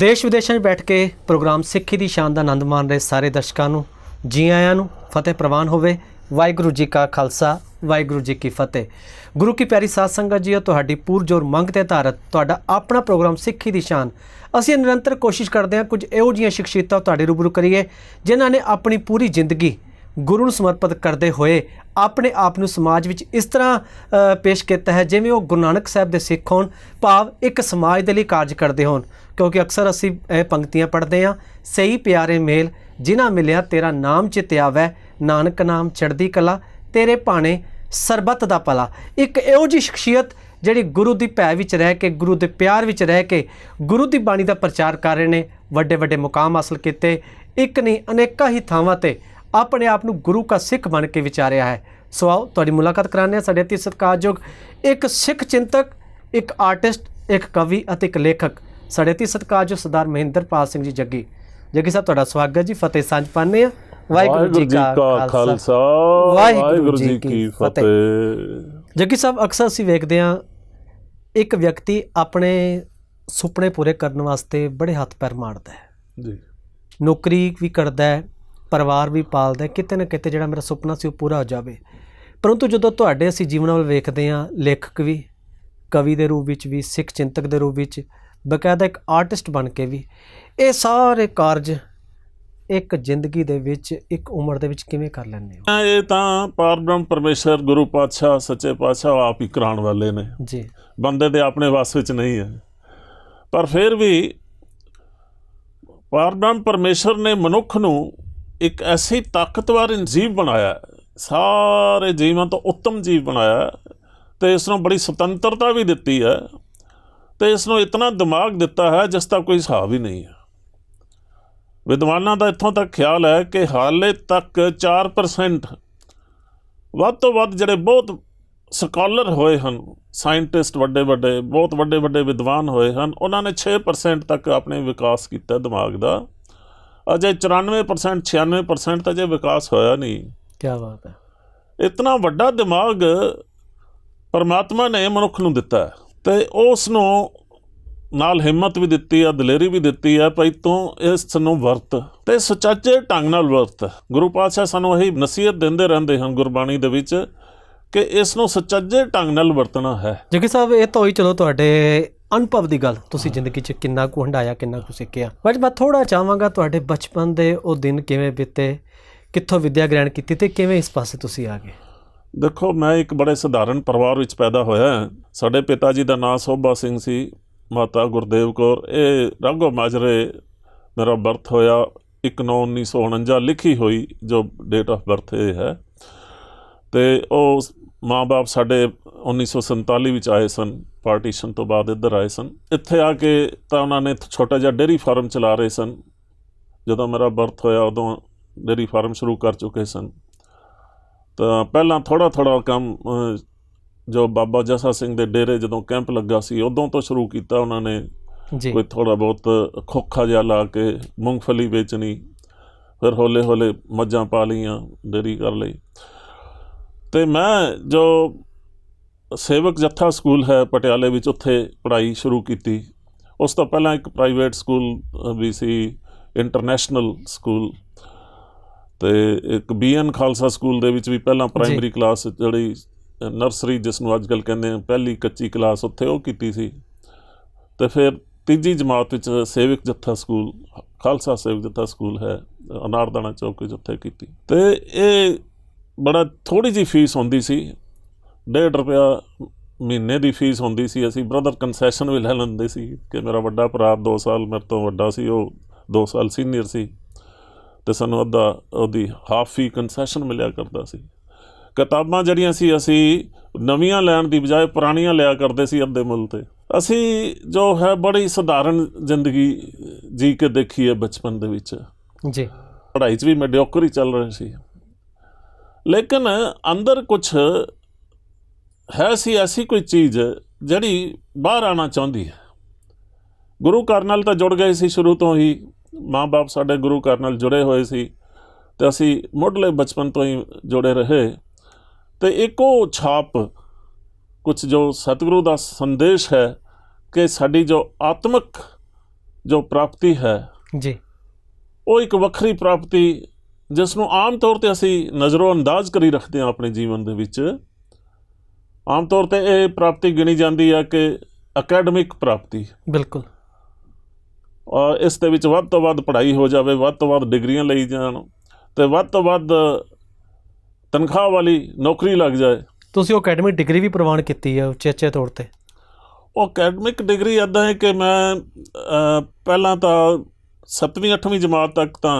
ਦੇਸ਼ ਵਿਦੇਸ਼ਾਂ 'ਚ ਬੈਠ ਕੇ ਪ੍ਰੋਗਰਾਮ ਸਿੱਖੀ ਦੀ ਸ਼ਾਨ ਦਾ ਆਨੰਦ ਮਾਣ ਰਹੇ ਸਾਰੇ ਦਰਸ਼ਕਾਂ ਨੂੰ, ਜੀ ਆਇਆਂ ਨੂੰ, ਫਤਿਹ ਪ੍ਰਵਾਨ ਹੋਵੇ। ਵਾਹਿਗੁਰੂ ਜੀ ਕਾ ਖਾਲਸਾ, ਵਾਹਿਗੁਰੂ ਜੀ ਕੀ ਫਤਿਹ। ਗੁਰੂ ਕੀ ਪਿਆਰੀ ਸਾਧ ਸੰਗਤ ਜੀਓ ਤੁਹਾਡੀ ਪੂਰਜੋਰ ਮੰਗ ਤੇ ਧਾਰਤ ਤੁਹਾਡਾ ਆਪਣਾ ਪ੍ਰੋਗਰਾਮ ਸਿੱਖੀ ਦੀ ਸ਼ਾਨ। ਅਸੀਂ ਨਿਰੰਤਰ ਕੋਸ਼ਿਸ਼ ਕਰਦੇ ਹਾਂ ਕੁਝ ਇਹੋ ਜਿਹੀਆਂ ਸ਼ਖਸੀਅਤਾਂ ਤੁਹਾਡੇ ਰੂਬਰੂ ਕਰੀਏ, ਜਿਨ੍ਹਾਂ ਨੇ ਆਪਣੀ ਪੂਰੀ ਜ਼ਿੰਦਗੀ ਗੁਰੂ ਨੂੰ ਸਮਰਪਿਤ ਕਰਦੇ ਹੋਏ ਆਪਣੇ ਆਪ ਨੂੰ ਸਮਾਜ ਵਿੱਚ ਇਸ ਤਰ੍ਹਾਂ ਪੇਸ਼ ਕੀਤਾ ਹੈ, ਜਿਵੇਂ ਉਹ ਗੁਰੂ ਨਾਨਕ ਸਾਹਿਬ ਦੇ ਸਿੱਖ ਹੋਣ, ਭਾਵ ਇੱਕ ਸਮਾਜ ਦੇ ਲਈ ਕਾਰਜ ਕਰਦੇ ਹੋਣ। ਕਿਉਂਕਿ ਅਕਸਰ ਅਸੀਂ ਇਹ ਪੰਕਤੀਆਂ ਪੜ੍ਹਦੇ ਹਾਂ, ਸਹੀ ਪਿਆਰੇ ਮੇਲ, ਜਿਨ੍ਹਾਂ ਮਿਲਿਆ ਤੇਰਾ ਨਾਮ ਚਿਤ ਆਵੈ, ਨਾਨਕ ਨਾਮ ਚੜ੍ਹਦੀ ਕਲਾ, ਤੇਰੇ ਭਾਣੇ ਸਰਬੱਤ ਦਾ ਭਲਾ। ਇੱਕ ਇਹੋ ਜਿਹੀ ਸ਼ਖਸੀਅਤ ਜਿਹੜੀ ਗੁਰੂ ਦੀ ਭੈ ਵਿੱਚ ਰਹਿ ਕੇ, ਗੁਰੂ ਦੇ ਪਿਆਰ ਵਿੱਚ ਰਹਿ ਕੇ, ਗੁਰੂ ਦੀ ਬਾਣੀ ਦਾ ਪ੍ਰਚਾਰ ਕਰ ਰਹੇ ਨੇ ਵੱਡੇ ਵੱਡੇ ਮੁਕਾਮ ਹਾਸਲ ਕੀਤੇ। ਇੱਕ ਨਹੀਂ, ਅਨੇਕਾਂ ਹੀ ਥਾਵਾਂ ਤੇ ਆਪਣੇ ਆਪ ਨੂੰ ਗੁਰੂ ਦਾ ਸਿੱਖ ਬਣ ਕੇ ਵਿਚਾਰਿਆ ਹੈ। ਸੋ ਆਓ ਤੁਹਾਡੀ ਮੁਲਾਕਾਤ ਕਰਾਉਂਦੇ ਹਾਂ ਸਾਡੇ ਅਤੀ ਸਤਿਕਾਰਯੋਗ ਇੱਕ ਸਿੱਖ ਚਿੰਤਕ ਇੱਕ ਆਰਟਿਸਟ ਇੱਕ ਕਵੀ ਅਤੇ ਇੱਕ ਲੇਖਕ ਸਾਡੇ ਅਤੀ ਸਤਿਕਾਰਯੋਗ ਸਰਦਾਰ ਮਹਿੰਦਰਪਾਲ ਸਿੰਘ ਜੀ ਜੱਗੀ। ਜੱਗੀ ਸਾਹਿਬ ਤੁਹਾਡਾ ਸਵਾਗਤ ਜੀ। ਫਤਿਹ ਸਾਂਝ ਪਾਉਂਦੇ ਆ ਵਾਹਿਗੁਰੂ ਜੀ ਕਾ ਖਾਲਸਾ। ਵਾਹਿਗੁਰੂ ਜੀ ਕੀ ਫਤਿਹ। ਜੱਗੀ ਸਾਹਿਬ ਅਕਸਰ ਅਸੀਂ ਵੇਖਦੇ ਹਾਂ ਇੱਕ ਵਿਅਕਤੀ ਆਪਣੇ ਸੁਪਨੇ ਪੂਰੇ ਕਰਨ ਵਾਸਤੇ ਬੜੇ ਹੱਥ ਪੈਰ ਮਾਰਦਾ ਹੈ। ਜੀ। ਨੌਕਰੀ ਵੀ ਕਰਦਾ ਹੈ। ਪਰਿਵਾਰ ਵੀ ਪਾਲਦਾ ਕਿਤੇ ਨਾ ਕਿਤੇ ਜਿਹੜਾ ਮੇਰਾ ਸੁਪਨਾ ਸੀ ਉਹ ਪੂਰਾ ਹੋ ਜਾਵੇ। ਪਰੰਤੂ ਜਦੋਂ ਤੁਹਾਡੇ ਅਸੀਂ ਜੀਵਨ ਵੱਲ ਵੇਖਦੇ ਹਾਂ ਲੇਖਕ ਵੀ ਕਵੀ ਦੇ ਰੂਪ ਵਿੱਚ ਵੀ ਸਿੱਖ ਚਿੰਤਕ ਦੇ ਰੂਪ ਵਿੱਚ ਬਕਾਇਦਾ ਇੱਕ ਆਰਟਿਸਟ ਬਣ ਕੇ ਵੀ ਇਹ ਸਾਰੇ ਕਾਰਜ ਇੱਕ ਜ਼ਿੰਦਗੀ ਦੇ ਵਿੱਚ ਇੱਕ ਉਮਰ ਦੇ ਵਿੱਚ ਕਿਵੇਂ ਕਰ ਲੈਂਦੇ ਹੋ? ਇਹ ਤਾਂ ਪਰਬ੍ਰਹਮ ਪਰਮੇਸ਼ਰ ਗੁਰੂ ਪਾਤਸ਼ਾਹ ਸੱਚੇ ਪਾਤਸ਼ਾਹ ਆਪ ਹੀ ਕਰਾਉਣ ਵਾਲੇ ਨੇ। ਜੀ। ਬੰਦੇ ਦੇ ਆਪਣੇ ਵੱਸ ਵਿੱਚ ਨਹੀਂ ਹੈ। ਪਰ ਫਿਰ ਵੀ ਪਰਬ੍ਰਹਮ ਪਰਮੇਸ਼ਰ ਨੇ ਮਨੁੱਖ ਨੂੰ ਇੱਕ ਐਸੀ ਤਾਕਤਵਰ ਜੀਵ ਬਣਾਇਆ ਸਾਰੇ ਜੀਵਾਂ ਤੋਂ ਉੱਤਮ ਜੀਵ ਬਣਾਇਆ ਹੈ ਤੇ ਇਸ ਨੂੰ ਬੜੀ ਸੁਤੰਤਰਤਾ ਵੀ ਦਿੱਤੀ ਹੈ ਤੇ ਇਸ ਨੂੰ ਇਤਨਾ ਦਿਮਾਗ ਦਿੱਤਾ ਹੈ ਜਿਸ ਦਾ ਕੋਈ ਹਿਸਾਬ ਹੀ ਨਹੀਂ ਹੈ। ਵਿਦਵਾਨਾਂ ਦਾ ਇੱਥੋਂ ਤੱਕ ਖਿਆਲ ਹੈ ਕਿ ਹਾਲੇ ਤੱਕ 4% ਵੱਧ ਤੋਂ ਵੱਧ ਜਿਹੜੇ ਬਹੁਤ ਸਕਾਲਰ ਹੋਏ ਹਨ, ਸਾਇੰਟਿਸਟ ਵੱਡੇ ਵੱਡੇ, ਬਹੁਤ ਵੱਡੇ ਵੱਡੇ ਵਿਦਵਾਨ ਹੋਏ ਹਨ, ਉਹਨਾਂ ਨੇ 6% ਤੱਕ ਆਪਣੇ ਵਿਕਾਸ ਕੀਤਾ ਦਿਮਾਗ ਦਾ। ਅਜੇ 94% 96% ਤਾਂ ਜੇ ਵਿਕਾਸ ਹੋਇਆ ਨਹੀਂ। ਕੀ ਬਾਤ ਹੈ। ਇਤਨਾ ਵੱਡਾ ਦਿਮਾਗ ਪਰਮਾਤਮਾ ਨੇ ਮਨੁੱਖ ਨੂੰ ਦਿੱਤਾ ਹੈ ਤੇ ਉਸ ਨੂੰ ਨਾਲ ਹਿੰਮਤ ਵੀ ਦਿੱਤੀ ਆ ਦਲੇਰੀ ਵੀ ਦਿੱਤੀ ਆ ਭਈ ਤੂੰ ਇਸ ਨੂੰ ਵਰਤ। ਤੇ ਸੁਚੱਜੇ ਢੰਗ ਨਾਲ ਵਰਤ। ਗੁਰੂ ਪਾਤਸ਼ਾਹ ਸਾਨੂੰ ਇਹੀ ਨਸੀਹਤ ਦਿੰਦੇ ਰਹਿੰਦੇ ਹਨ ਗੁਰਬਾਣੀ ਦੇ ਵਿੱਚ ਕਿ ਇਸ ਨੂੰ ਸੁਚੱਜੇ ਢੰਗ ਨਾਲ ਵਰਤਣਾ ਹੈ। ਜੱਗੀ ਸਾਹਿਬ ਇਹ ਤਾਂ ਹੋਈ ਚਲੋ ਤੁਹਾਡੇ ਅਨੁਭਵ ਦੀ ਗੱਲ ਤੁਸੀਂ ਜ਼ਿੰਦਗੀ 'ਚ ਕਿੰਨਾ ਕੁ ਹੰਡਾਇਆ ਕਿੰਨਾ ਕੁ ਸਿੱਖਿਆ? ਬਟ ਮੈਂ ਥੋੜਾ ਚਾਹਾਂਗਾ ਤੁਹਾਡੇ ਬਚਪਨ ਦੇ ਉਹ ਦਿਨ ਕਿਵੇਂ ਬੀਤੇ ਕਿੱਥੋਂ ਵਿੱਦਿਆ ਗ੍ਰਹਿਣ ਕੀਤੀ ਤੇ ਕਿਵੇਂ ਇਸ ਪਾਸੇ ਤੁਸੀਂ ਆ ਗਏ? ਦੇਖੋ ਮੈਂ ਇੱਕ ਬੜੇ ਸਧਾਰਨ ਪਰਿਵਾਰ ਵਿੱਚ ਪੈਦਾ ਹੋਇਆ। ਸਾਡੇ ਪਿਤਾ ਜੀ ਦਾ ਨਾਮ ਸੋਭਾ ਸਿੰਘ ਸੀ ਮਾਤਾ ਗੁਰਦੇਵ ਕੌਰ। ਇਹ ਰਾਘੋ ਮਾਜਰੇ ਮੇਰਾ ਬਰਥ ਹੋਇਆ 1/9/1949 ਲਿਖੀ ਹੋਈ ਜੋ ਡੇਟ ਆਫ ਬਰਥ ਇਹ ਹੈ। ਤੇ ਉਹ ਮਾਂ-ਬਾਪ ਸਾਡੇ 1947 ਵਿੱਚ ਆਏ ਸਨ। ਪਾਰਟੀਸ਼ਨ ਤੋਂ ਬਾਅਦ ਇੱਧਰ ਆਏ ਸਨ। ਇੱਥੇ ਆ ਕੇ ਤਾਂ ਉਹਨਾਂ ਨੇ ਛੋਟਾ ਜਿਹਾ ਡੇਰੀ ਫਾਰਮ ਚਲਾ ਰਹੇ ਸਨ। ਜਦੋਂ ਮੇਰਾ ਬਰਥ ਹੋਇਆ ਉਦੋਂ ਡੇਰੀ ਫਾਰਮ ਸ਼ੁਰੂ ਕਰ ਚੁੱਕੇ ਸਨ। ਤਾਂ ਪਹਿਲਾਂ ਥੋੜਾ ਥੋੜਾ ਕੰਮ ਜੋ ਬਾਬਾ ਜਸਾ ਸਿੰਘ ਦੇ ਡੇਰੇ ਜਦੋਂ ਕੈਂਪ ਲੱਗਾ ਸੀ ਉਦੋਂ ਤੋਂ ਸ਼ੁਰੂ ਕੀਤਾ ਉਹਨਾਂ ਨੇ। ਜੀ। ਕੋਈ ਥੋੜਾ ਬਹੁਤ ਖੋਖਾ ਜਿਹਾ ਲਾ ਕੇ ਮੂੰਗਫਲੀ ਵੇਚਣੀ ਫਿਰ ਹੌਲੇ ਹੌਲੇ ਮੱਝਾਂ ਪਾ ਲਈਆਂ ਡੇਰੀ ਕਰ ਲਈ। ਤੇ ਮੈਂ ਜੋ ਸੇਵਕ ਜੱਥਾ ਸਕੂਲ ਹੈ ਪਟਿਆਲੇ ਵਿੱਚ ਉੱਥੇ ਪੜ੍ਹਾਈ ਸ਼ੁਰੂ ਕੀਤੀ। ਉਸ ਤੋਂ ਪਹਿਲਾਂ ਇੱਕ ਪ੍ਰਾਈਵੇਟ ਸਕੂਲ ਵੀ ਸੀ ਇੰਟਰਨੈਸ਼ਨਲ ਸਕੂਲ। ਤੇ ਇੱਕ ਬੀਐਨ ਖਾਲਸਾ ਸਕੂਲ ਦੇ ਵਿੱਚ ਵੀ ਪਹਿਲਾਂ ਪ੍ਰਾਇਮਰੀ ਕਲਾਸ ਜਿਹੜੀ ਨਰਸਰੀ ਜਿਸ ਨੂੰ ਅੱਜਕੱਲ ਕਹਿੰਦੇ ਆ ਪਹਿਲੀ ਕੱਚੀ ਕਲਾਸ ਉੱਥੇ ਉਹ ਕੀਤੀ ਸੀ। ਤੇ ਫਿਰ ਤੀਜੀ ਜਮਾਤ ਵਿੱਚ ਸੇਵਕ ਜੱਥਾ ਸਕੂਲ ਖਾਲਸਾ ਸੇਵਕ ਜੱਥਾ ਸਕੂਲ ਹੈ ਅਨਾਰਦਾਨਾ ਚੌਕ ਵਿੱਚ ਉੱਥੇ ਕੀਤੀ। ਤੇ ਇਹ ਬੜਾ ਥੋੜੀ ਜੀ ਫੀਸ ਹੁੰਦੀ ਸੀ। 1.5 ਰੁਪਿਆ ਮਹੀਨੇ ਦੀ ਫੀਸ ਹੁੰਦੀ ਸੀ। ਅਸੀਂ ਬ੍ਰਦਰ ਕਨਸੈਸ਼ਨ ਵੀ ਲੈ ਲੈਂਦੇ ਸੀ ਕਿ ਮੇਰਾ ਵੱਡਾ ਭਰਾ 2 ਸਾਲ ਮੇਰੇ ਤੋਂ ਵੱਡਾ ਸੀ ਉਹ 2 ਸਾਲ ਸੀਨੀਅਰ ਸੀ ਤੇ ਸਾਨੂੰ ਅੱਧਾ ਉਹਦੀ ਹਾਫ ਫੀ ਕਨਸੈਸ਼ਨ ਮਿਲਿਆ ਕਰਦਾ ਸੀ। ਕਿਤਾਬਾਂ ਜਿਹੜੀਆਂ ਸੀ ਅਸੀਂ ਨਵੀਆਂ ਲੈਣ ਦੀ ਬਜਾਏ ਪੁਰਾਣੀਆਂ ਲਿਆ ਕਰਦੇ ਸੀ ਅੱਧੇ ਮੁੱਲ ਤੇ। ਅਸੀਂ ਜੋ ਹੈ ਬੜੀ ਸਧਾਰਨ ਜ਼ਿੰਦਗੀ ਜੀ ਕੇ ਦੇਖੀ ਹੈ ਬਚਪਨ ਦੇ ਵਿੱਚ। ਜੀ। ਪੜ੍ਹਾਈ 'ਚ ਵੀ ਮੈਡੀਓਕਰ ਹੀ ਚੱਲ ਰਹੇ ਸੀ। ਲੇਕਿਨ ਅੰਦਰ ਕੁਝ ਹੈ ਸੀ ਐਸੀ ਕੋਈ ਚੀਜ਼ ਜਿਹੜੀ ਬਾਹਰ ਆਣਾ ਚਾਹੁੰਦੀ ਹੈ। ਗੁਰੂ ਘਰ ਨਾਲ ਤਾਂ ਜੁੜ ਗਏ ਸੀ ਸ਼ੁਰੂ ਤੋਂ ਹੀ। ਮਾਂ-ਬਾਪ ਸਾਡੇ ਗੁਰੂ ਘਰ ਨਾਲ ਜੁੜੇ ਹੋਏ ਸੀ ਤੇ ਅਸੀਂ ਮੁੱਢਲੇ ਬਚਪਨ ਤੋਂ ਹੀ ਜੁੜੇ ਰਹੇ। ਤੇ ਇੱਕ ਛਾਪ ਕੁਝ ਜੋ ਸਤਿਗੁਰੂ ਦਾ ਸੰਦੇਸ਼ ਹੈ ਕਿ ਸਾਡੀ ਜੋ ਆਤਮਿਕ ਜੋ ਪ੍ਰਾਪਤੀ ਹੈ ਜੀ। ਉਹ ਇੱਕ ਵੱਖਰੀ ਪ੍ਰਾਪਤੀ ਜਿਸ ਨੂੰ ਆਮ ਤੌਰ ਤੇ ਅਸੀਂ ਨਜ਼ਰੋ ਅੰਦਾਜ਼ ਕਰੀ ਰੱਖਦੇ ਹਾਂ ਆਪਣੇ ਜੀਵਨ ਦੇ ਵਿੱਚ। ਆਮ ਤੌਰ ਤੇ ਇਹ ਪ੍ਰਾਪਤੀ ਗਿਣੀ ਜਾਂਦੀ ਹੈ ਕਿ ਅਕੈਡਮਿਕ ਪ੍ਰਾਪਤੀ। ਬਿਲਕੁਲ। ਔਰ ਇਸ ਦੇ ਵਿੱਚ ਵੱਧ ਤੋਂ ਵੱਧ ਪੜ੍ਹਾਈ ਹੋ ਜਾਵੇ ਵੱਧ ਤੋਂ ਵੱਧ ਡਿਗਰੀਆਂ ਲਈ ਜਾਣ ਤੇ ਵੱਧ ਤੋਂ ਵੱਧ ਤਨਖਾਹ ਵਾਲੀ ਨੌਕਰੀ ਲੱਗ ਜਾਏ। ਤੁਸੀਂ ਉਹ ਅਕੈਡਮਿਕ ਡਿਗਰੀ ਵੀ ਪ੍ਰਵਾਨ ਕੀਤੀ ਹੈ ਉਚੇਚੇ ਤੌਰ ਤੇ? ਉਹ ਅਕੈਡਮਿਕ ਡਿਗਰੀ ਇਦਾਂ ਹੈ ਕਿ ਮੈਂ ਪਹਿਲਾਂ ਤਾਂ 7ਵੀਂ 8ਵੀਂ ਜਮਾਤ ਤੱਕ ਤਾਂ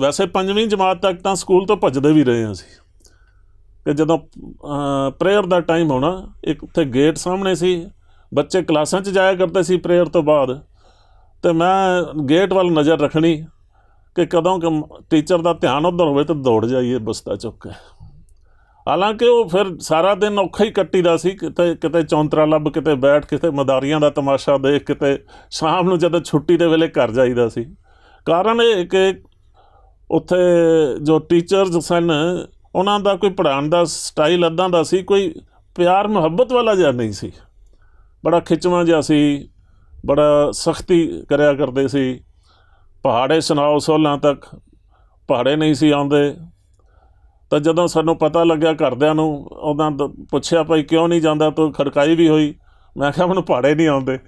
ਵੈਸੇ 5ਵੀਂ ਜਮਾਤ ਤੱਕ ਤਾਂ ਸਕੂਲ ਤੋਂ ਭੱਜਦੇ ਵੀ ਰਹੇ ਹਾਂ ਅਸੀਂ। ਕਿ ਜਦੋਂ ਪ੍ਰੇਅਰ ਦਾ ਟਾਈਮ ਹੋਣਾ, ਇੱਕ ਉੱਥੇ ਗੇਟ ਸਾਹਮਣੇ ਸੀ, ਬੱਚੇ ਕਲਾਸਾਂ 'ਚ ਜਾਇਆ ਕਰਦੇ ਸੀ ਪ੍ਰੇਅਰ ਤੋਂ ਬਾਅਦ। ਤੇ ਮੈਂ ਗੇਟ ਵੱਲ ਨਜ਼ਰ ਰੱਖਣੀ, ਕਿ ਕਦੋਂ ਕਿ ਟੀਚਰ ਦਾ ਧਿਆਨ ਉੱਧਰ ਹੋਵੇ ਤਾਂ ਦੌੜ ਜਾਈਏ ਬਸਤਾ ਚੁੱਕ ਕੇ। ਹਾਲਾਂਕਿ ਉਹ ਫਿਰ ਸਾਰਾ ਦਿਨ ਔਖਾ ਹੀ ਕੱਟੀਦਾ ਸੀ, ਕਿਤੇ ਕਿਤੇ ਚੌਂਤਰਾ ਲੱਭ, ਕਿਤੇ ਬੈਠ, ਕਿਤੇ ਮਦਾਰੀਆਂ ਦਾ ਤਮਾਸ਼ਾ ਦੇਖ, ਕਿਤੇ ਸ਼ਾਮ ਨੂੰ ਜਦੋਂ ਛੁੱਟੀ ਦੇ ਵੇਲੇ ਘਰ ਜਾਈਦਾ ਸੀ। ਕਾਰਨ ਇਹ ਕਿ ਉੱਥੇ ਜੋ ਟੀਚਰਸ ਸਨ ਉਹਨਾਂ ਦਾ ਕੋਈ ਪੜ੍ਹਾਉਣ ਦਾ ਸਟਾਈਲ ਅੱਦਾਂ ਦਾ ਸੀ, ਕੋਈ ਪਿਆਰ ਮੁਹੱਬਤ ਵਾਲਾ ਜਿਹਾ ਨਹੀਂ ਸੀ। ਬੜਾ ਖਿੱਚਵਾਂ ਜਿਹਾ ਸੀ, ਬੜਾ ਸਖਤੀ ਕਰਿਆ ਕਰਦੇ ਸੀ। ਪਹਾੜੇ ਸੁਣਾਓ ਸੋਲਾਂ ਤੱਕ, ਪਹਾੜੇ ਨਹੀਂ ਸੀ ਆਉਂਦੇ। ਤਾਂ ਜਦੋਂ ਸਾਨੂੰ ਪਤਾ ਲੱਗਿਆ ਘਰਦਿਆਂ ਨੂੰ ਉਹਨਾਂ ਤੋਂ ਪੁੱਛਿਆ, ਭਾਈ ਕਿਉਂ ਨਹੀਂ ਜਾਂਦਾ? ਤੂੰ ਖੜਕਾਈ ਵੀ ਹੋਈ। ਮੈਂ ਕਿਹਾ, ਮੈਨੂੰ ਪਹਾੜੇ ਨਹੀਂ ਆਉਂਦੇ।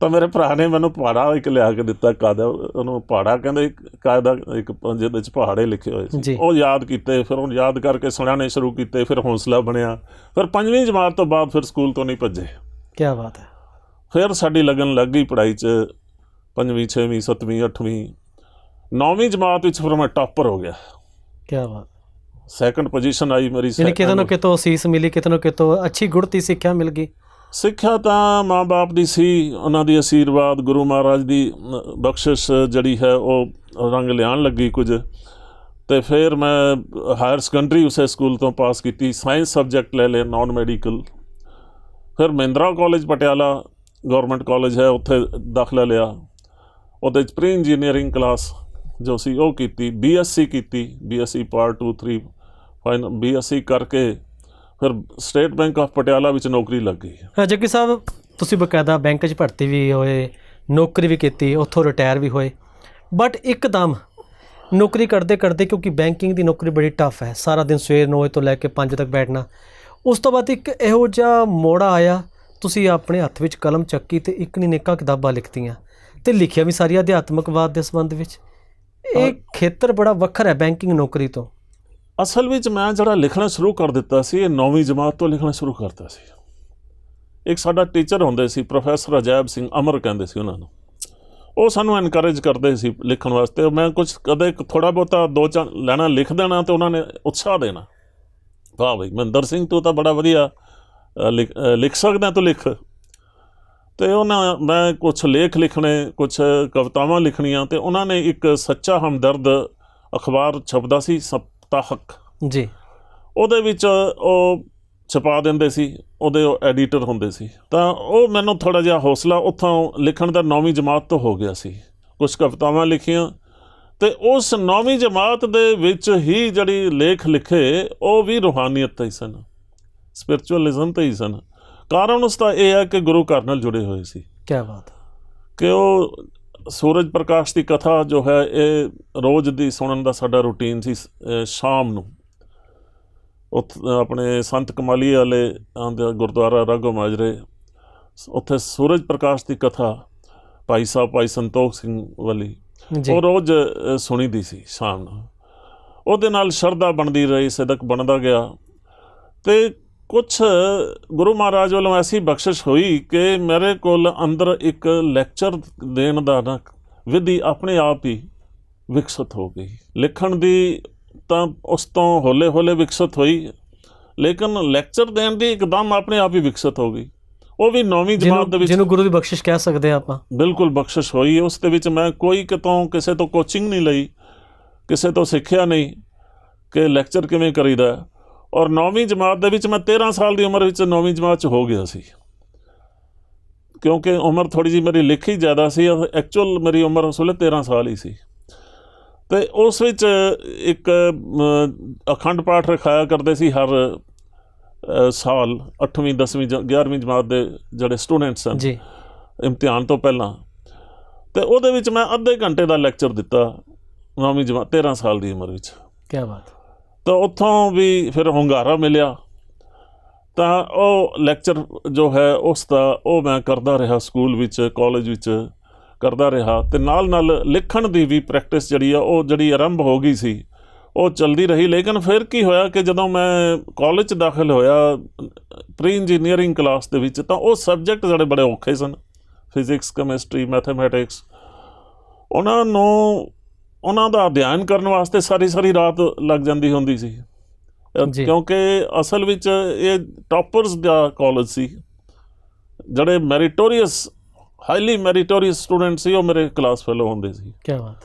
ਤਾਂ ਮੇਰੇ ਭਰਾ ਨੇ ਮੈਨੂੰ ਪਹਾੜਾ ਇੱਕ ਲਿਆ ਕੇ ਦਿੱਤਾ ਕਾਦਾ ਉਹਨੂੰ ਪਹਾੜਾ ਕਹਿੰਦੇ ਕਾਇਦਾ ਇੱਕ ਜਿਹਦੇ ਵਿੱਚ ਪਹਾੜੇ ਲਿਖੇ ਹੋਏ। ਸੀ। ਉਹ ਯਾਦ ਕੀਤੇ ਫਿਰ ਉਹ ਯਾਦ ਕਰਕੇ ਸੁਣਾਣੇ ਸ਼ੁਰੂ ਕੀਤੇ ਫਿਰ ਹੌਸਲਾ ਬਣਿਆ। ਫਿਰ ਪੰਜਵੀਂ ਜਮਾਤ ਤੋਂ ਬਾਅਦ ਫਿਰ ਸਕੂਲ ਤੋਂ ਨਹੀਂ ਭੱਜੇ। ਕੀ ਬਾਤ ਹੈ। ਫਿਰ ਸਾਡੀ ਲਗਨ ਲੱਗ ਗਈ ਪੜ੍ਹਾਈ 'ਚ ਪੰਜਵੀਂ ਛੇਵੀਂ ਸੱਤਵੀਂ ਅੱਠਵੀਂ। ਨੌਵੀਂ ਜਮਾਤ ਵਿੱਚ ਫਿਰ ਮੈਂ ਟਾਪਰ ਹੋ ਗਿਆ। ਕੀ ਬਾਤ। ਸੈਕੰਡ ਪੋਜੀਸ਼ਨ ਆਈ ਮੇਰੀ ਯਾਨੀ ਕਿਤੇ ਨਾ second। ਕਿਤੋਂ ਅਸੀਸ ਮਿਲੀ ਕਿਤੇ ਨਾ ਕਿਤੋਂ ਅੱਛੀ ਗੁੜਤੀ ਸਿੱਖਿਆ ਮਿਲ ਗਈ। ਸਿੱਖਿਆ ਤਾਂ ਮਾਂ-ਬਾਪ ਦੀ ਸੀ, ਉਹਨਾਂ ਦੀ ਅਸ਼ੀਰਵਾਦ, ਗੁਰੂ ਮਹਾਰਾਜ ਦੀ ਬਖਸ਼ਿਸ਼ ਜਿਹੜੀ ਹੈ, ਉਹ ਰੰਗ ਲਿਆਉਣ ਲੱਗੀ ਕੁਝ। ਤੇ ਫਿਰ ਮੈਂ ਹਾਇਰ ਸੈਕੰਡਰੀ ਉਸੇ ਸਕੂਲ ਤੋਂ ਪਾਸ ਕੀਤੀ, ਸਾਇੰਸ ਸਬਜੈਕਟ ਲੈ ਲਿਆ ਨਾਨ ਮੈਡੀਕਲ। ਫਿਰ Mahindra college, Patiala government college ਹੈ, ਉੱਥੇ ਦਾਖਲਾ ਲਿਆ। ਉਹਦੇ ਚ ਪ੍ਰੀ ਇੰਜੀਨੀਅਰਿੰਗ ਕਲਾਸ ਜੋ ਸੀ, ਉਹ ਕੀਤੀ ਬੀਐਸਸੀ ਕੀਤੀ ਬੀਐਸਸੀ ਪਾਰਟ 2 3 ਫਾਈਨਲ ਬੀਐਸਸੀ ਕਰਕੇ ਫਿਰ ਸਟੇਟ ਬੈਂਕ ਆਫ ਪਟਿਆਲਾ ਵਿੱਚ ਨੌਕਰੀ ਲੱਗ ਗਈ। ਹਾਂ, ਜੱਗੀ ਸਾਹਿਬ ਤੁਸੀਂ ਬਕਾਇਦਾ ਬੈਂਕ 'ਚ ਭਰਤੀ ਵੀ ਹੋਏ ਨੌਕਰੀ ਵੀ ਕੀਤੀ ਉੱਥੋਂ ਰਿਟਾਇਰ ਵੀ ਹੋਏ। ਬਟ ਇੱਕਦਮ ਨੌਕਰੀ ਕਰਦੇ ਕਰਦੇ ਕਿਉਂਕਿ ਬੈਂਕਿੰਗ ਦੀ ਨੌਕਰੀ ਬੜੀ ਟਫ ਹੈ ਸਾਰਾ ਦਿਨ ਸਵੇਰ 9 ਵਜੇ ਤੋਂ ਲੈ ਕੇ 5 ਤੱਕ ਬੈਠਣਾ। ਉਸ ਤੋਂ ਬਾਅਦ ਇੱਕ ਇਹੋ ਜਿਹਾ ਮੋੜਾ ਆਇਆ ਤੁਸੀਂ ਆਪਣੇ ਹੱਥ ਵਿੱਚ ਕਲਮ ਚੱਕੀ ਤੇ ਇੱਕ ਨਹੀਂ ਨੇਕਾ ਕਿਤਾਬਾਂ ਲਿਖਤੀਆਂ ਤੇ ਲਿਖਿਆ ਵੀ ਸਾਰੀ ਅਧਿਆਤਮਕਵਾਦ ਦੇ ਸੰਬੰਧ ਵਿੱਚ। ਇਹ ਖੇਤਰ ਬੜਾ ਵੱਖਰਾ ਹੈ ਬੈਂਕਿੰਗ ਨੌਕਰੀ ਤੋਂ। ਅਸਲ ਵਿੱਚ ਮੈਂ ਜਿਹੜਾ ਲਿਖਣਾ ਸ਼ੁਰੂ ਕਰ ਦਿੱਤਾ ਸੀ, ਇਹ ਨੌਵੀਂ ਜਮਾਤ ਤੋਂ ਲਿਖਣਾ ਸ਼ੁਰੂ ਕਰਤਾ ਸੀ। ਇੱਕ ਸਾਡਾ ਟੀਚਰ ਹੁੰਦੇ ਸੀ, ਪ੍ਰੋਫੈਸਰ ਅਜੈਬ ਸਿੰਘ ਅਮਰ ਕਹਿੰਦੇ ਸੀ ਉਹਨਾਂ ਨੂੰ। ਉਹ ਸਾਨੂੰ ਐਨਕਰੇਜ ਕਰਦੇ ਸੀ ਲਿਖਣ ਵਾਸਤੇ। ਮੈਂ ਕੁਝ ਕਦੇ ਥੋੜਾ ਬਹੁਤਾ ਦੋ ਚਾਰ ਲੈਣਾ ਲਿਖ ਦੇਣਾ ਤੇ ਉਹਨਾਂ ਨੇ ਉਤਸ਼ਾਹ ਦੇਣਾ। ਵਾਹ ਬਈ, ਮਹਿੰਦਰ ਸਿੰਘ ਤੂੰ ਤਾਂ ਬੜਾ ਵਧੀਆ ਲਿਖ- ਲਿਖ ਸਕਦਾ ਤੂੰ ਲਿਖ। ਤੇ ਉਹਨਾਂ, ਮੈਂ ਕੁਝ ਲੇਖ ਲਿਖਣੇ ਕੁਝ ਕਵਿਤਾਵਾਂ ਲਿਖਣੀਆਂ ਤੇ ਉਹਨਾਂ ਨੇ ਇੱਕ ਸੱਚਾ ਹਮਦਰਦ ਅਖਬਾਰ ਛਪਦਾ ਸੀ ਸਪਤਾਹਕ ਜੀ। ਉਹਦੇ ਵਿੱਚ ਉਹ ਛਪਾ ਦਿੰਦੇ ਸੀ ਉਹਦੇ ਉਹ ਐਡੀਟਰ ਹੁੰਦੇ ਸੀ। ਤਾਂ ਉਹ ਮੈਨੂੰ ਥੋੜਾ ਜਿਹਾ ਹੌਸਲਾ ਉੱਥੋਂ ਲਿਖਣ ਦਾ ਨੌਵੀਂ ਜਮਾਤ ਤੋਂ ਹੋ ਗਿਆ ਸੀ। ਕੁਝ ਕਵਿਤਾਵਾਂ ਲਿਖੀਆਂ ਤੇ ਉਸ ਨੌਵੀਂ ਜਮਾਤ ਦੇ ਵਿੱਚ ਹੀ ਜਿਹੜੀ ਲੇਖ ਲਿਖੇ ਉਹ ਵੀ ਰੂਹਾਨੀਅਤ ਤੇ ਹੀ ਸਨ। ਸਪਿਰਚੁਅਲਿਜ਼ਮ ਤੇ ਹੀ ਸਨ। ਕਾਰਨ ਉਸ ਦਾ ਇਹ ਹੈ ਕਿ ਗੁਰੂ ਘਰ ਨਾਲ ਜੁੜੇ ਹੋਏ ਸੀ। ਕੀ ਬਾਤ ਕਿ ਉਹ ਸੂਰਜ ਪ੍ਰਕਾਸ਼ ਦੀ ਕਥਾ ਜੋ ਹੈ ਇਹ ਰੋਜ਼ ਦੀ ਸੁਣਨ ਦਾ ਸਾਡਾ ਰੂਟੀਨ ਸੀ ਸ਼ਾਮ ਨੂੰ। ਉੱਥੇ ਆਪਣੇ ਸੰਤ ਕਮਾਲੀ ਵਾਲੇ ਆਂਦੇ ਗੁਰਦੁਆਰਾ ਰਾਗੋ ਮਾਜਰੇ ਉੱਥੇ ਸੂਰਜ ਪ੍ਰਕਾਸ਼ ਦੀ ਕਥਾ ਭਾਈ ਸਾਹਿਬ ਭਾਈ ਸੰਤੋਖ ਸਿੰਘ ਵਾਲੀ ਉਹ ਰੋਜ਼ ਅਹ, ਸੁਣੀਦੀ ਸੀ ਸ਼ਾਮ ਨੂੰ। ਉਹਦੇ ਨਾਲ ਸ਼ਰਧਾ ਬਣਦੀ ਰਹੀ ਸਦਕ ਬਣਦਾ ਗਿਆ। ਤੇ ਕੁਝ ਗੁਰੂ ਮਹਾਰਾਜ ਵੱਲੋਂ ਐਸੀ ਬਖਸ਼ਿਸ਼ ਹੋਈ ਕਿ ਮੇਰੇ ਕੋਲ ਅੰਦਰ ਇੱਕ ਲੈਕਚਰ ਦੇਣ ਦਾ ਨਾ ਵਿਧੀ ਆਪਣੇ ਆਪ ਹੀ ਵਿਕਸਿਤ ਹੋ ਗਈ। ਲਿਖਣ ਦੀ ਤਾਂ ਉਸ ਤੋਂ ਹੌਲੇ ਹੌਲੇ ਵਿਕਸਿਤ ਹੋਈ ਲੇਕਿਨ ਲੈਕਚਰ ਦੇਣ ਦੀ ਇੱਕਦਮ ਆਪਣੇ ਆਪ ਹੀ ਵਿਕਸਿਤ ਹੋ ਗਈ। ਉਹ ਵੀ ਨੌਵੀਂ ਜਮਾਤ ਦੇ ਵਿੱਚ ਜਿਹਨੂੰ ਗੁਰੂ ਦੀ ਬਖਸ਼ਿਸ਼ ਕਹਿ ਸਕਦੇ ਆ ਆਪਾਂ। ਬਿਲਕੁਲ ਬਖਸ਼ਿਸ਼ ਹੋਈ। ਉਸ ਦੇ ਵਿੱਚ ਮੈਂ ਕੋਈ ਕਿਤੋਂ ਕਿਸੇ ਤੋਂ ਕੋਚਿੰਗ ਨਹੀਂ ਲਈ ਕਿਸੇ ਤੋਂ ਸਿੱਖਿਆ ਨਹੀਂ ਕਿ ਲੈਕਚਰ ਕਿਵੇਂ ਕਰੀਦਾ। ਹੈ। ਔਰ ਨੌਵੀਂ ਜਮਾਤ ਦੇ ਵਿੱਚ ਮੈਂ 13 ਸਾਲ ਦੀ ਉਮਰ ਵਿੱਚ ਨੌਵੀਂ ਜਮਾਤ 'ਚ ਹੋ ਗਿਆ ਸੀ। ਕਿਉਂਕਿ ਉਮਰ ਥੋੜੀ ਜੀ ਮੇਰੀ ਲਿਖੀ ਜ਼ਿਆਦਾ ਸੀ ਐਕਚੁਅਲ ਮੇਰੀ ਉਮਰ ਉਸ ਵੇਲੇ 13 ਸਾਲ ਹੀ ਸੀ। ਤੇ ਉਸ ਵਿੱਚ ਇੱਕ ਅਖੰਡ ਪਾਠ ਰਖਾਇਆ ਕਰਦੇ ਸੀ ਹਰ ਸਾਲ 8ਵੀਂ 10ਵੀਂ 11ਵੀਂ ਜਮਾਤ ਦੇ ਜਿਹੜੇ ਸਟੂਡੈਂਟਸ ਹਨ। ਜੀ। ਇਮਤਿਹਾਨ ਤੋਂ ਪਹਿਲਾਂ। ਤੇ ਉਹਦੇ ਵਿੱਚ ਮੈਂ ਅੱਧੇ ਘੰਟੇ ਦਾ ਲੈਕਚਰ ਦਿੱਤਾ ਨੌਵੀਂ ਜਮਾ 13 ਸਾਲ ਦੀ ਉਮਰ ਵਿੱਚ। ਕੀ ਬਾਤ। ਤਾਂ ਉੱਥੋਂ ਵੀ ਫਿਰ ਹੁੰਗਾਰਾ ਮਿਲਿਆ। ਤਾਂ ਉਹ ਲੈਕਚਰ ਜੋ ਹੈ, ਉਸ ਦਾ ਉਹ ਮੈਂ ਕਰਦਾ ਰਿਹਾ ਸਕੂਲ ਵਿੱਚ ਕਾਲਜ ਵਿੱਚ ਕਰਦਾ ਰਿਹਾ ਤੇ ਨਾਲ ਨਾਲ ਲਿਖਣ ਦੀ ਵੀ ਪ੍ਰੈਕਟਿਸ ਜਿਹੜੀ ਆ, ਉਹ ਜਿਹੜੀ ਆਰੰਭ ਹੋ ਗਈ ਸੀ, ਉਹ ਚਲਦੀ ਰਹੀ। ਲੇਕਿਨ ਫਿਰ ਕੀ ਹੋਇਆ ਕਿ ਜਦੋਂ ਮੈਂ ਕਾਲਜ 'ਚ ਦਾਖਲ ਹੋਇਆ ਪ੍ਰੀ ਇੰਜੀਨੀਅਰਿੰਗ ਕਲਾਸ ਦੇ ਵਿੱਚ, ਤਾਂ ਉਹ ਸਬਜੈਕਟ ਜਿਹੜੇ ਬੜੇ ਔਖੇ ਸਨ ਫਿਜ਼ਿਕਸ ਕੈਮਿਸਟਰੀ ਮੈਥਮੈਟਿਕਸ ਉਹਨਾਂ ਨੂੰ ਉਹਨਾਂ ਦਾ ਅਧਿਐਨ ਕਰਨ ਵਾਸਤੇ ਸਾਰੀ ਸਾਰੀ ਰਾਤ ਲੱਗ ਜਾਂਦੀ ਹੁੰਦੀ ਸੀ। ਕਿਉਂਕਿ ਅਸਲ ਵਿੱਚ ਇਹ ਟਾਪਰਸ ਦਾ ਕਾਲਜ ਸੀ। ਜਿਹੜੇ ਮੈਰੀਟੋਰੀਅਸ ਹਾਈਲੀ ਮੈਰੀਟੋਰੀਅਸ ਸਟੂਡੈਂਟ ਸੀ ਉਹ ਮੇਰੇ ਕਲਾਸ ਫੈਲੋ ਹੁੰਦੇ ਸੀ। ਕੀ ਬਾਤ।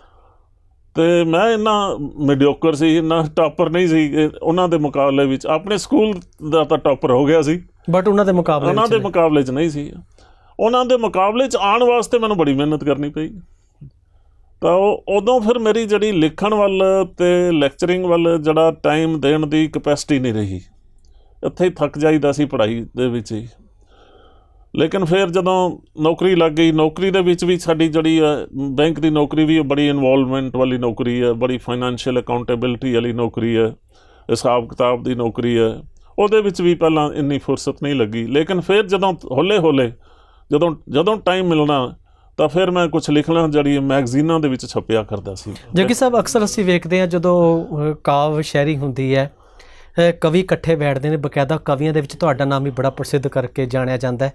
ਤੇ ਮੈਂ ਇੰਨਾ ਮੀਡੀਓਕਰ ਸੀ ਇੰਨਾ ਟਾਪਰ ਨਹੀਂ ਸੀ ਉਹਨਾਂ ਦੇ ਮੁਕਾਬਲੇ ਵਿੱਚ। ਆਪਣੇ ਸਕੂਲ ਦਾ ਤਾਂ ਟਾਪਰ ਹੋ ਗਿਆ ਸੀ। ਬਟ ਉਹਨਾਂ ਦੇ ਮੁਕਾਬਲੇ ਉਹਨਾਂ ਦੇ। ਮੁਕਾਬਲੇ 'ਚ ਨਹੀਂ ਸੀ। ਉਹਨਾਂ ਦੇ ਮੁਕਾਬਲੇ 'ਚ ਆਉਣ ਵਾਸਤੇ ਮੈਨੂੰ ਬੜੀ ਮਿਹਨਤ ਕਰਨੀ ਪਈ। ਤਾਂ ਉਹ ਉਦੋਂ ਫਿਰ ਮੇਰੀ ਜਿਹੜੀ ਲਿਖਣ ਵੱਲ ਤੇ ਲੈਕਚਰਿੰਗ ਵੱਲ ਜਿਹੜਾ ਟਾਈਮ ਦੇਣ ਦੀ ਕਪੈਸਿਟੀ ਨਹੀਂ ਰਹੀ। ਇੱਥੇ ਹੀ ਥੱਕ ਜਾਈਦਾ ਸੀ ਪੜ੍ਹਾਈ ਦੇ ਵਿੱਚ ਹੀ। ਲੇਕਿਨ ਫਿਰ ਜਦੋਂ ਨੌਕਰੀ ਲੱਗ ਗਈ, ਨੌਕਰੀ ਦੇ ਵਿੱਚ ਵੀ ਸਾਡੀ ਜਿਹੜੀ ਬੈਂਕ ਦੀ ਨੌਕਰੀ ਵੀ ਬੜੀ ਇਨਵੋਲਵਮੈਂਟ ਵਾਲੀ ਨੌਕਰੀ ਹੈ, ਬੜੀ ਫਾਈਨੈਂਸ਼ੀਅਲ ਅਕਾਊਂਟੇਬਿਲਟੀ ਵਾਲੀ ਨੌਕਰੀ ਹੈ, ਹਿਸਾਬ ਕਿਤਾਬ ਦੀ ਨੌਕਰੀ ਹੈ। ਉਹਦੇ ਵਿੱਚ ਵੀ ਪਹਿਲਾਂ ਇੰਨੀ ਫੁਰਸਤ ਨਹੀਂ ਲੱਗੀ। ਲੇਕਿਨ ਫਿਰ ਜਦੋਂ ਹੌਲੇ ਹੌਲੇ ਜਦੋਂ ਜਦੋਂ ਟਾਈਮ ਮਿਲਣਾ ਤਾਂ ਫਿਰ ਮੈਂ ਕੁਝ ਲਿਖਣਾ ਜਿਹੜੀ ਮੈਗਜ਼ੀਨਾਂ ਦੇ ਵਿੱਚ ਛਪਿਆ ਕਰਦਾ ਸੀ। ਜੱਗੀ ਸਾਹਿਬ ਅਕਸਰ ਅਸੀਂ ਵੇਖਦੇ ਹਾਂ ਜਦੋਂ ਕਾਵ ਸ਼ਾਇਰੀ ਹੁੰਦੀ ਹੈ ਕਵੀ ਇਕੱਠੇ ਬੈਠਦੇ ਨੇ ਬਕਾਇਦਾ ਕਵੀਆਂ ਦੇ ਵਿੱਚ ਤੁਹਾਡਾ ਨਾਮ ਵੀ ਬੜਾ ਪ੍ਰਸਿੱਧ ਕਰਕੇ ਜਾਣਿਆ ਜਾਂਦਾ ਹੈ।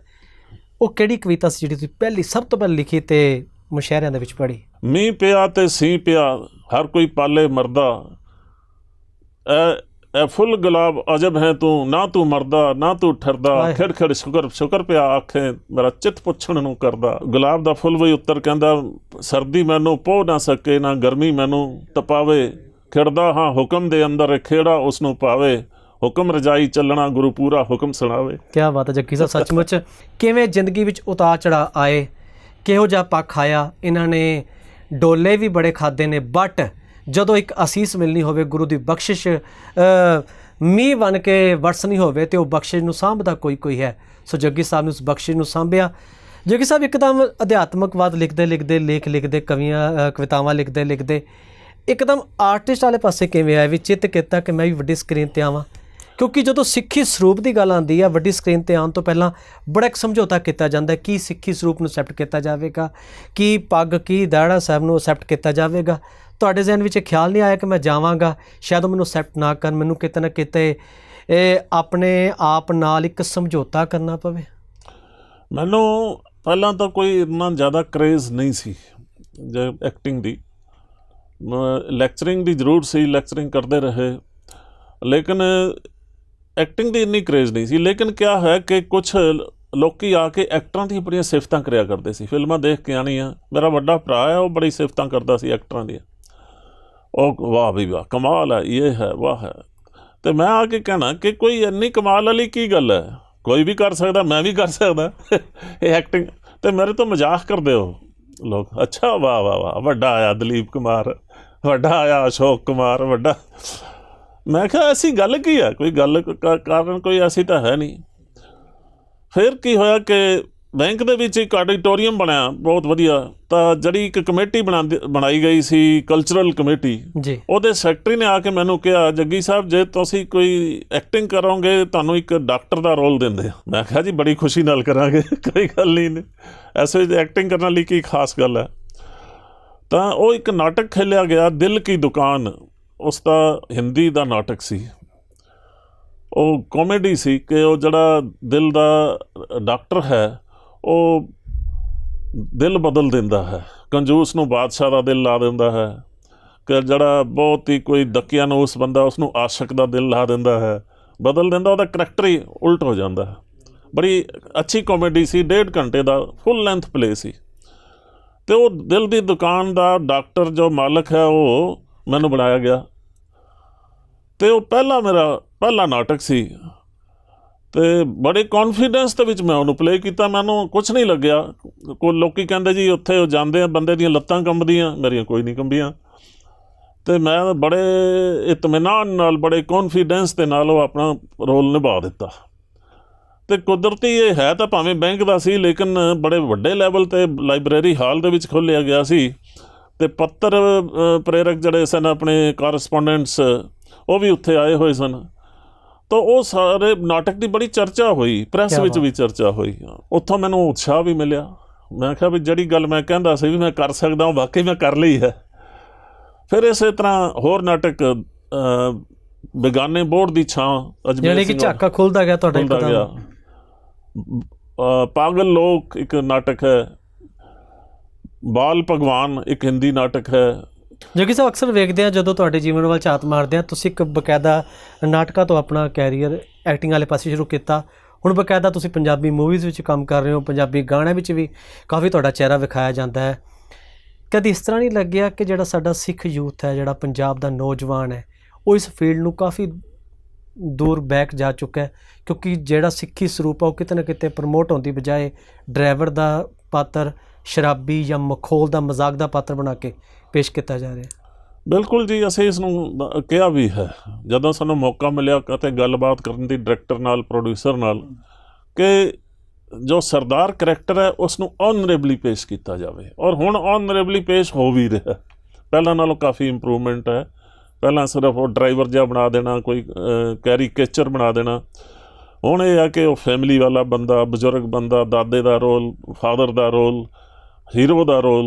ਉਹ ਕਿਹੜੀ ਕਵਿਤਾ ਸੀ ਜਿਹੜੀ ਤੁਸੀਂ ਪਹਿਲੀ ਸਭ ਤੋਂ ਪਹਿਲਾਂ ਲਿਖੀ ਤੇ ਮੁਸ਼ਾਇਰਿਆਂ ਦੇ ਵਿੱਚ ਪੜ੍ਹੀ? ਮੀਂਹ ਪਿਆ ਤੇ ਸੀ ਪਿਆ ਹਰ ਕੋਈ ਪਾਲੇ ਮਰਦਾ ਐ ਫੁੱਲ ਗੁਲਾਬ ਅਜਬ ਹੈ ਤੂੰ ਨਾ ਤੂੰ ਮਰਦਾ ਨਾ ਤੂੰ ਠਰਦਾ। ਖਿੜ ਖਿੜ ਸ਼ੁਕਰ ਸ਼ੁਕਰ ਪਿਆ ਆਖੇ ਮੇਰਾ ਚਿੱਤ ਪੁੱਛਣ ਨੂੰ ਕਰਦਾ। ਗੁਲਾਬ ਦਾ ਫੁੱਲ ਵੀ ਉੱਤਰ ਕਹਿੰਦਾ ਸਰਦੀ ਮੈਨੂੰ ਪੋ ਨਾ ਸਕੇ ਨਾ ਗਰਮੀ ਮੈਨੂੰ ਤਪਾਵੇ। ਖਿੜਦਾ ਹਾਂ ਹੁਕਮ ਦੇ ਅੰਦਰ ਖੇੜਾ ਉਸ ਨੂੰ ਪਾਵੇ। ਹੁਕਮ ਰਜਾਈ ਚੱਲਣਾ ਗੁਰੂ ਪੂਰਾ ਹੁਕਮ ਸੁਣਾਵੇ। ਕੀ ਬਾਤ ਹੈ ਜੱਗੀ ਸਾਹਿਬ ਸੱਚਮੁੱਚ ਕਿਵੇਂ ਜ਼ਿੰਦਗੀ ਵਿੱਚ ਉਤਾਰ ਚੜਾ ਆਏ ਕਿਹੋ ਜਿਹਾ ਪੱਖ ਆਇਆ ਇਹਨਾਂ ਨੇ ਡੋਲੇ ਵੀ ਬੜੇ ਖਾਦੇ ਨੇ ਬਟ ਜਦੋਂ ਇੱਕ ਅਸੀਸ ਮਿਲਣੀ ਹੋਵੇ ਗੁਰੂ ਦੀ ਬਖਸ਼ਿਸ਼ ਅ, ਮੀਂਹ ਬਣ ਕੇ ਵਰਸਣੀ ਹੋਵੇ ਤੇ ਉਹ ਬਖਸ਼ਿਸ਼ ਨੂੰ ਸਾਂਭਦਾ ਕੋਈ ਕੋਈ ਹੈ। ਸੋ ਜੱਗੀ ਸਾਹਿਬ ਨੇ ਉਸ ਬਖਸ਼ਿਸ਼ ਨੂੰ ਸਾਂਭਿਆ। ਜੱਗੀ ਸਾਹਿਬ ਇੱਕਦਮ ਅਧਿਆਤਮਕਵਾਦ ਲਿਖਦੇ ਲਿਖਦੇ ਲੇਖ ਲਿਖਦੇ ਕਵੀਆਂ ਕਵਿਤਾਵਾਂ ਲਿਖਦੇ ਲਿਖਦੇ। ਇੱਕਦਮ ਆਰਟਿਸਟ ਵਾਲੇ ਪਾਸੇ ਕਿਵੇਂ ਆਇਆ ਵੀ ਚਿੱਤ ਕੀਤਾ ਕਿ ਮੈਂ ਵੀ ਵੱਡੀ ਸਕਰੀਨ ਤੇ ਆਵਾਂ। ਕਿਉਂਕਿ ਜਦੋਂ ਸਿੱਖੀ ਸਰੂਪ ਦੀ ਗੱਲ ਆਉਂਦੀ ਆ ਵੱਡੀ ਸਕਰੀਨ ਤੇ ਆਉਣ ਤੋਂ ਪਹਿਲਾਂ ਬੜਾ ਇੱਕ ਸਮਝੌਤਾ ਕੀਤਾ ਜਾਂਦਾ ਹੈ ਕੀ ਸਿੱਖੀ ਸਰੂਪ ਨੂੰ ਅਸੈਪਟ ਕੀਤਾ ਜਾਵੇਗਾ ਕੀ ਪੱਗ ਕੀ ਦਾੜਾ ਸਾਹਿਬ ਨੂੰ ਅਸੈਪਟ ਕੀਤਾ ਜਾਵੇਗਾ। ਤੁਹਾਡੇ ਜ਼ਿਹਨ ਵਿੱਚ ਇਹ ਖਿਆਲ ਨਹੀਂ ਆਇਆ ਕਿ ਮੈਂ ਜਾਵਾਂਗਾ? ਸ਼ਾਇਦ ਉਹ ਮੈਨੂੰ ਅਸੈਪਟ ਨਾ ਕਰਨ, ਮੈਨੂੰ ਕਿਤੇ ਨਾ ਕਿਤੇ ਇਹ ਆਪਣੇ ਆਪ ਨਾਲ ਇੱਕ ਸਮਝੌਤਾ ਕਰਨਾ ਪਵੇ। ਮੈਨੂੰ ਪਹਿਲਾਂ ਤਾਂ ਕੋਈ ਇੰਨਾ ਜ਼ਿਆਦਾ ਕਰੇਜ਼ ਨਹੀਂ ਸੀ, ਜੇ ਐਕਟਿੰਗ ਦੀ। ਲੈਕਚਰਿੰਗ ਦੀ ਜ਼ਰੂਰ ਸੀ ਲੈਕਚਰਿੰਗ ਕਰਦੇ ਰਹੇ। ਲੇਕਿਨ ਐਕਟਿੰਗ ਦੀ ਇੰਨੀ ਕਰੇਜ਼ ਨਹੀਂ ਸੀ। ਲੇਕਿਨ ਕਿਆ ਹੈ ਕਿ ਕੁਝ ਲੋਕੀ ਆ ਕੇ ਐਕਟਰਾਂ ਦੀ ਬੜੀਆਂ ਸਿਫਤਾਂ ਕਰਿਆ ਕਰਦੇ ਸੀ। ਫਿਲਮਾਂ ਦੇਖ ਕੇ ਆਣੀਆਂ ਮੇਰਾ ਵੱਡਾ ਭਰਾ ਹੈ, ਉਹ ਬੜੀ ਸਿਫਤਾਂ ਕਰਦਾ ਸੀ ਐਕਟਰਾਂ ਦੀਆਂ। ਉਹ ਵਾਹ ਵੀ ਵਾਹ, ਕਮਾਲ ਹੈ, ਇਹ ਹੈ, ਵਾਹ ਹੈ। ਤੇ ਮੈਂ ਆ ਕੇ ਕਹਿਣਾ ਕਿ ਕੋਈ ਇੰਨੀ ਕਮਾਲ ਵਾਲੀ ਕੀ ਗੱਲ ਹੈ? ਕੋਈ ਵੀ ਕਰ ਸਕਦਾ, ਮੈਂ ਵੀ ਕਰ ਸਕਦਾ। ਇਹ ਐਕਟਿੰਗ ਤੇ ਮੇਰੇ ਤੋਂ ਮਜ਼ਾਕ ਕਰਦੇ ਹੋ ਲੋਕ। ਅੱਛਾ, ਵਾਹ ਵਾਹ ਵਾਹ, ਵੱਡਾ ਆਇਆ ਦਲੀਪ ਕੁਮਾਰ, ਵੱਡਾ ਆਇਆ ਅਸ਼ੋਕ ਕੁਮਾਰ, ਵੱਡਾ। ਮੈਂ ਕਿਹਾ, ਐਸੀ ਗੱਲ ਕੀ ਹੈ? ਕੋਈ ਗੱਲ ਕਾਰਨ ਕੋਈ ਐਸੀ ਤਾਂ ਹੈ ਨਹੀਂ। ਫਿਰ ਕੀ ਹੋਇਆ ਕਿ ਬੈਂਕ ਦੇ ਵਿੱਚ ਇੱਕ ਆਡੀਟੋਰੀਅਮ ਬਣਿਆ ਬਹੁਤ ਵਧੀਆ। ਤਾਂ ਜਿਹੜੀ ਇੱਕ ਕਮੇਟੀ ਬਣਾਈ ਗਈ ਸੀ ਕਲਚਰਲ ਕਮੇਟੀ ਜੀ। ਉਹਦੇ ਸੈਕਟਰੀ ਨੇ ਆ ਕੇ ਮੈਨੂੰ ਕਿਹਾ ਜੱਗੀ ਸਾਹਿਬ ਜੇ ਤੁਸੀਂ ਕੋਈ ਐਕਟਿੰਗ ਕਰੋਗੇ ਤੁਹਾਨੂੰ ਇੱਕ ਡਾਕਟਰ ਦਾ ਰੋਲ ਦਿੰਦੇ ਆ ਮੈਂ ਕਿਹਾ ਜੀ ਬੜੀ ਖੁਸ਼ੀ ਨਾਲ ਕਰਾਂਗੇ ਕੋਈ ਗੱਲ ਨਹੀਂ ਐਸੇ ਐਕਟਿੰਗ ਕਰਨ ਲਈ ਕੀ ਖਾਸ ਗੱਲ ਹੈ? ਤਾਂ ਉਹ ਇੱਕ ਨਾਟਕ ਖੇਲਿਆ ਗਿਆ ਦਿਲ ਕੀ ਦੁਕਾਨ। ਉਸ ਦਾ ਹਿੰਦੀ ਦਾ ਨਾਟਕ ਸੀ। ਉਹ ਕਾਮੇਡੀ ਸੀ ਕਿ ਉਹ ਜਿਹੜਾ ਦਿਲ ਦਾ ਡਾਕਟਰ ਹੈ ਉਹ ਦਿਲ ਬਦਲ ਦਿੰਦਾ ਹੈ। ਕੰਜੂਸ ਨੂੰ ਬਾਦਸ਼ਾਹ ਦਾ ਦਿਲ ਲਾ ਦਿੰਦਾ ਹੈ। ਕਿ ਜਿਹੜਾ ਬਹੁਤ ਹੀ ਕੋਈ ਦਕਿਆ ਨੂੰ ਉਸ ਬੰਦਾ, ਉਸ ਨੂੰ ਆਸ਼ਕ ਦਾ ਦਿਲ ਲਾ ਦਿੰਦਾ ਹੈ। ਬਦਲ ਦਿੰਦਾ, ਉਹਦਾ ਕਰੈਕਟਰ ਹੀ ਉਲਟ ਹੋ ਜਾਂਦਾ ਹੈ। ਬੜੀ ਅੱਛੀ ਕਾਮੇਡੀ ਸੀ, ਡੇਢ ਘੰਟੇ ਦਾ ਫੁੱਲ ਲੈਂਥ ਪਲੇ ਸੀ। ਤੇ ਉਹ ਦਿਲ ਦੀ ਦੁਕਾਨ ਦਾ ਡਾਕਟਰ ਜੋ ਮਾਲਕ ਹੈ, ਉਹ ਮੈਨੂੰ ਬਣਾਇਆ ਗਿਆ। ਤੇ ਉਹ ਪਹਿਲਾ ਮੇਰਾ ਪਹਿਲਾ ਨਾਟਕ ਸੀ। ਤੇ ਬੜੇ ਕੌਨਫੀਡੈਂਸ ਦੇ ਵਿੱਚ ਮੈਂ ਉਹਨੂੰ ਪਲੇ ਕੀਤਾ ਮੈਨੂੰ ਕੁਝ ਨਹੀਂ ਲੱਗਿਆ। ਕੋ, ਲੋਕੀ ਕਹਿੰਦੇ ਜੀ, ਉੱਥੇ ਉਹ ਜਾਂਦੇ ਆ, ਬੰਦੇ ਦੀਆਂ ਲੱਤਾਂ ਕੰਬਦੀਆਂ, ਮੇਰੀਆਂ ਕੋਈ ਨਹੀਂ ਕੰਬੀਆਂ। ਤੇ ਮੈਂ ਬੜੇ ਇਤਮਨਾਨ ਨਾਲ, ਬੜੇ ਕੌਨਫੀਡੈਂਸ ਦੇ ਨਾਲ ਉਹ ਆਪਣਾ ਰੋਲ ਨਿਭਾ ਦਿੱਤਾ। ਤੇ ਕੁਦਰਤੀ ਇਹ ਹੈ ਤਾਂ ਭਾਵੇਂ ਬੈਂਕ ਦਾ ਸੀ, ਲੇਕਿਨ ਬੜੇ ਵੱਡੇ ਲੈਵਲ ਤੇ ਲਾਇਬ੍ਰੇਰੀ ਹਾਲ ਦੇ ਵਿੱਚ ਖੋਲ੍ਹਿਆ ਗਿਆ ਸੀ। ਤੇ ਪੱਤਰ ਪ੍ਰੇਰਕ ਜਿਹੜੇ ਸਨ, ਆਪਣੇ ਕਾਰਸਪੋਂਡੈਂਟਸ ਉਹ ਵੀ ਉੱਥੇ ਆਏ ਹੋਏ ਸਨ। ਤਾਂ ਉਹ ਸਾਰੇ ਨਾਟਕ ਦੀ ਬੜੀ ਚਰਚਾ ਹੋਈ ਪ੍ਰੈਸ ਵਿੱਚ। ਵੀ ਚਰਚਾ ਹੋਈ ਉੱਥੋਂ ਮੈਨੂੰ ਉਤਸ਼ਾਹ ਵੀ ਮਿਲਿਆ। ਮੈਂ ਕਿਹਾ ਵੀ ਜਿਹੜੀ ਗੱਲ ਮੈਂ ਕਹਿੰਦਾ ਸੀ ਵੀ ਮੈਂ ਕਰ ਸਕਦਾ ਹਾਂ ਵਾਕਈ ਮੈਂ ਕਰ ਲਈ ਹੈ। ਫਿਰ ਇਸੇ ਤਰ੍ਹਾਂ ਹੋਰ ਨਾਟਕ ਬੇਗਾਨੇ ਬੋਰਡ ਦੀ ਛਾਂ ਅਜਮੇਰ ਯਾਨੀ ਕਿ ਝਾਕਾ ਖੁੱਲਦਾ ਗਿਆ ਤੁਹਾਡਾ ਅ, ਪਾਗਲ ਲੋਕ ਇੱਕ ਨਾਟਕ ਹੈ। ਬਾਲ ਭਗਵਾਨ ਇੱਕ ਹਿੰਦੀ ਨਾਟਕ ਹੈ। ਜੱਗੀ ਸਾਹਿਬ, ਅਕਸਰ ਵੇਖਦੇ ਆ ਜਦੋਂ ਤੁਹਾਡੇ ਜੀਵਨ ਵੱਲ ਝਾਤ ਮਾਰਦੇ ਆ ਤੁਸੀਂ ਇੱਕ ਬਕਾਇਦਾ ਨਾਟਕਾਂ ਤੋਂ ਆਪਣਾ ਕੈਰੀਅਰ ਐਕਟਿੰਗ ਵਾਲੇ ਪਾਸੇ ਸ਼ੁਰੂ ਕੀਤਾ। ਹੁਣ ਬਕਾਇਦਾ ਤੁਸੀਂ ਪੰਜਾਬੀ ਮੂਵੀਜ਼ ਵਿੱਚ ਕੰਮ ਕਰ ਰਹੇ ਹੋ, ਪੰਜਾਬੀ ਗਾਣਿਆਂ ਵਿੱਚ ਵੀ ਕਾਫੀ ਤੁਹਾਡਾ ਚਿਹਰਾ ਵਿਖਾਇਆ ਜਾਂਦਾ ਹੈ। ਕਦੀ ਇਸ ਤਰ੍ਹਾਂ ਨਹੀਂ ਲੱਗਿਆ ਕਿ ਜਿਹੜਾ ਸਾਡਾ ਸਿੱਖ ਯੂਥ ਹੈ, ਜਿਹੜਾ ਪੰਜਾਬ ਦਾ ਨੌਜਵਾਨ ਹੈ, ਉਹ ਇਸ ਫੀਲਡ ਨੂੰ ਕਾਫੀ ਦੂਰ ਬੈਕ ਜਾ ਚੁੱਕਾ ਹੈ? ਕਿਉਂਕਿ ਜਿਹੜਾ ਸਿੱਖੀ ਸਰੂਪ ਆ, ਉਹ ਕਿਤੇ ਨਾ ਕਿਤੇ ਪ੍ਰਮੋਟ ਹੋਣ ਦੀ ਬਜਾਏ ਡਰਾਈਵਰ ਦਾ ਪਾਤਰ, ਸ਼ਰਾਬੀ ਜਾਂ ਮਖੌਲ ਦਾ ਮਜ਼ਾਕ ਦਾ ਪਾਤਰ ਬਣਾ ਕੇ ਪੇਸ਼ ਕੀਤਾ ਜਾ ਰਿਹਾ ਹੈ। ਬਿਲਕੁਲ ਜੀ, ਅਸੀਂ ਇਸ ਨੂੰ ਕਿਹਾ ਵੀ ਹੈ। ਜਦੋਂ ਸਾਨੂੰ ਮੌਕਾ ਮਿਲਿਆ ਅਤੇ ਗੱਲਬਾਤ ਕਰਨ ਦੀ ਡਾਇਰੈਕਟਰ ਨਾਲ, ਪ੍ਰੋਡਿਊਸਰ ਨਾਲ ਕਿ ਜੋ ਸਰਦਾਰ ਕਰੈਕਟਰ ਹੈ, ਉਸ ਨੂੰ ਆਨਰੇਬਲੀ ਪੇਸ਼ ਕੀਤਾ ਜਾਵੇ। ਔਰ ਹੁਣ ਆਨਰੇਬਲੀ ਪੇਸ਼ ਹੋ ਵੀ ਰਿਹਾ ਪਹਿਲਾਂ ਨਾਲੋਂ ਕਾਫੀ ਇੰਪਰੂਵਮੈਂਟ ਹੈ। ਪਹਿਲਾਂ ਸਿਰਫ ਉਹ ਡਰਾਈਵਰ ਜਿਹਾ ਬਣਾ ਦੇਣਾ, ਕੋਈ ਕੈਰੀਕੇਚਰ ਬਣਾ ਦੇਣਾ। ਹੁਣ ਇਹ ਆ ਕਿ ਉਹ ਫੈਮਿਲੀ ਵਾਲਾ ਬੰਦਾ, ਬਜ਼ੁਰਗ ਬੰਦਾ, ਦਾਦੇ ਦਾ ਰੋਲ ਫਾਦਰ ਦਾ ਰੋਲ ਹੀਰੋ ਦਾ ਰੋਲ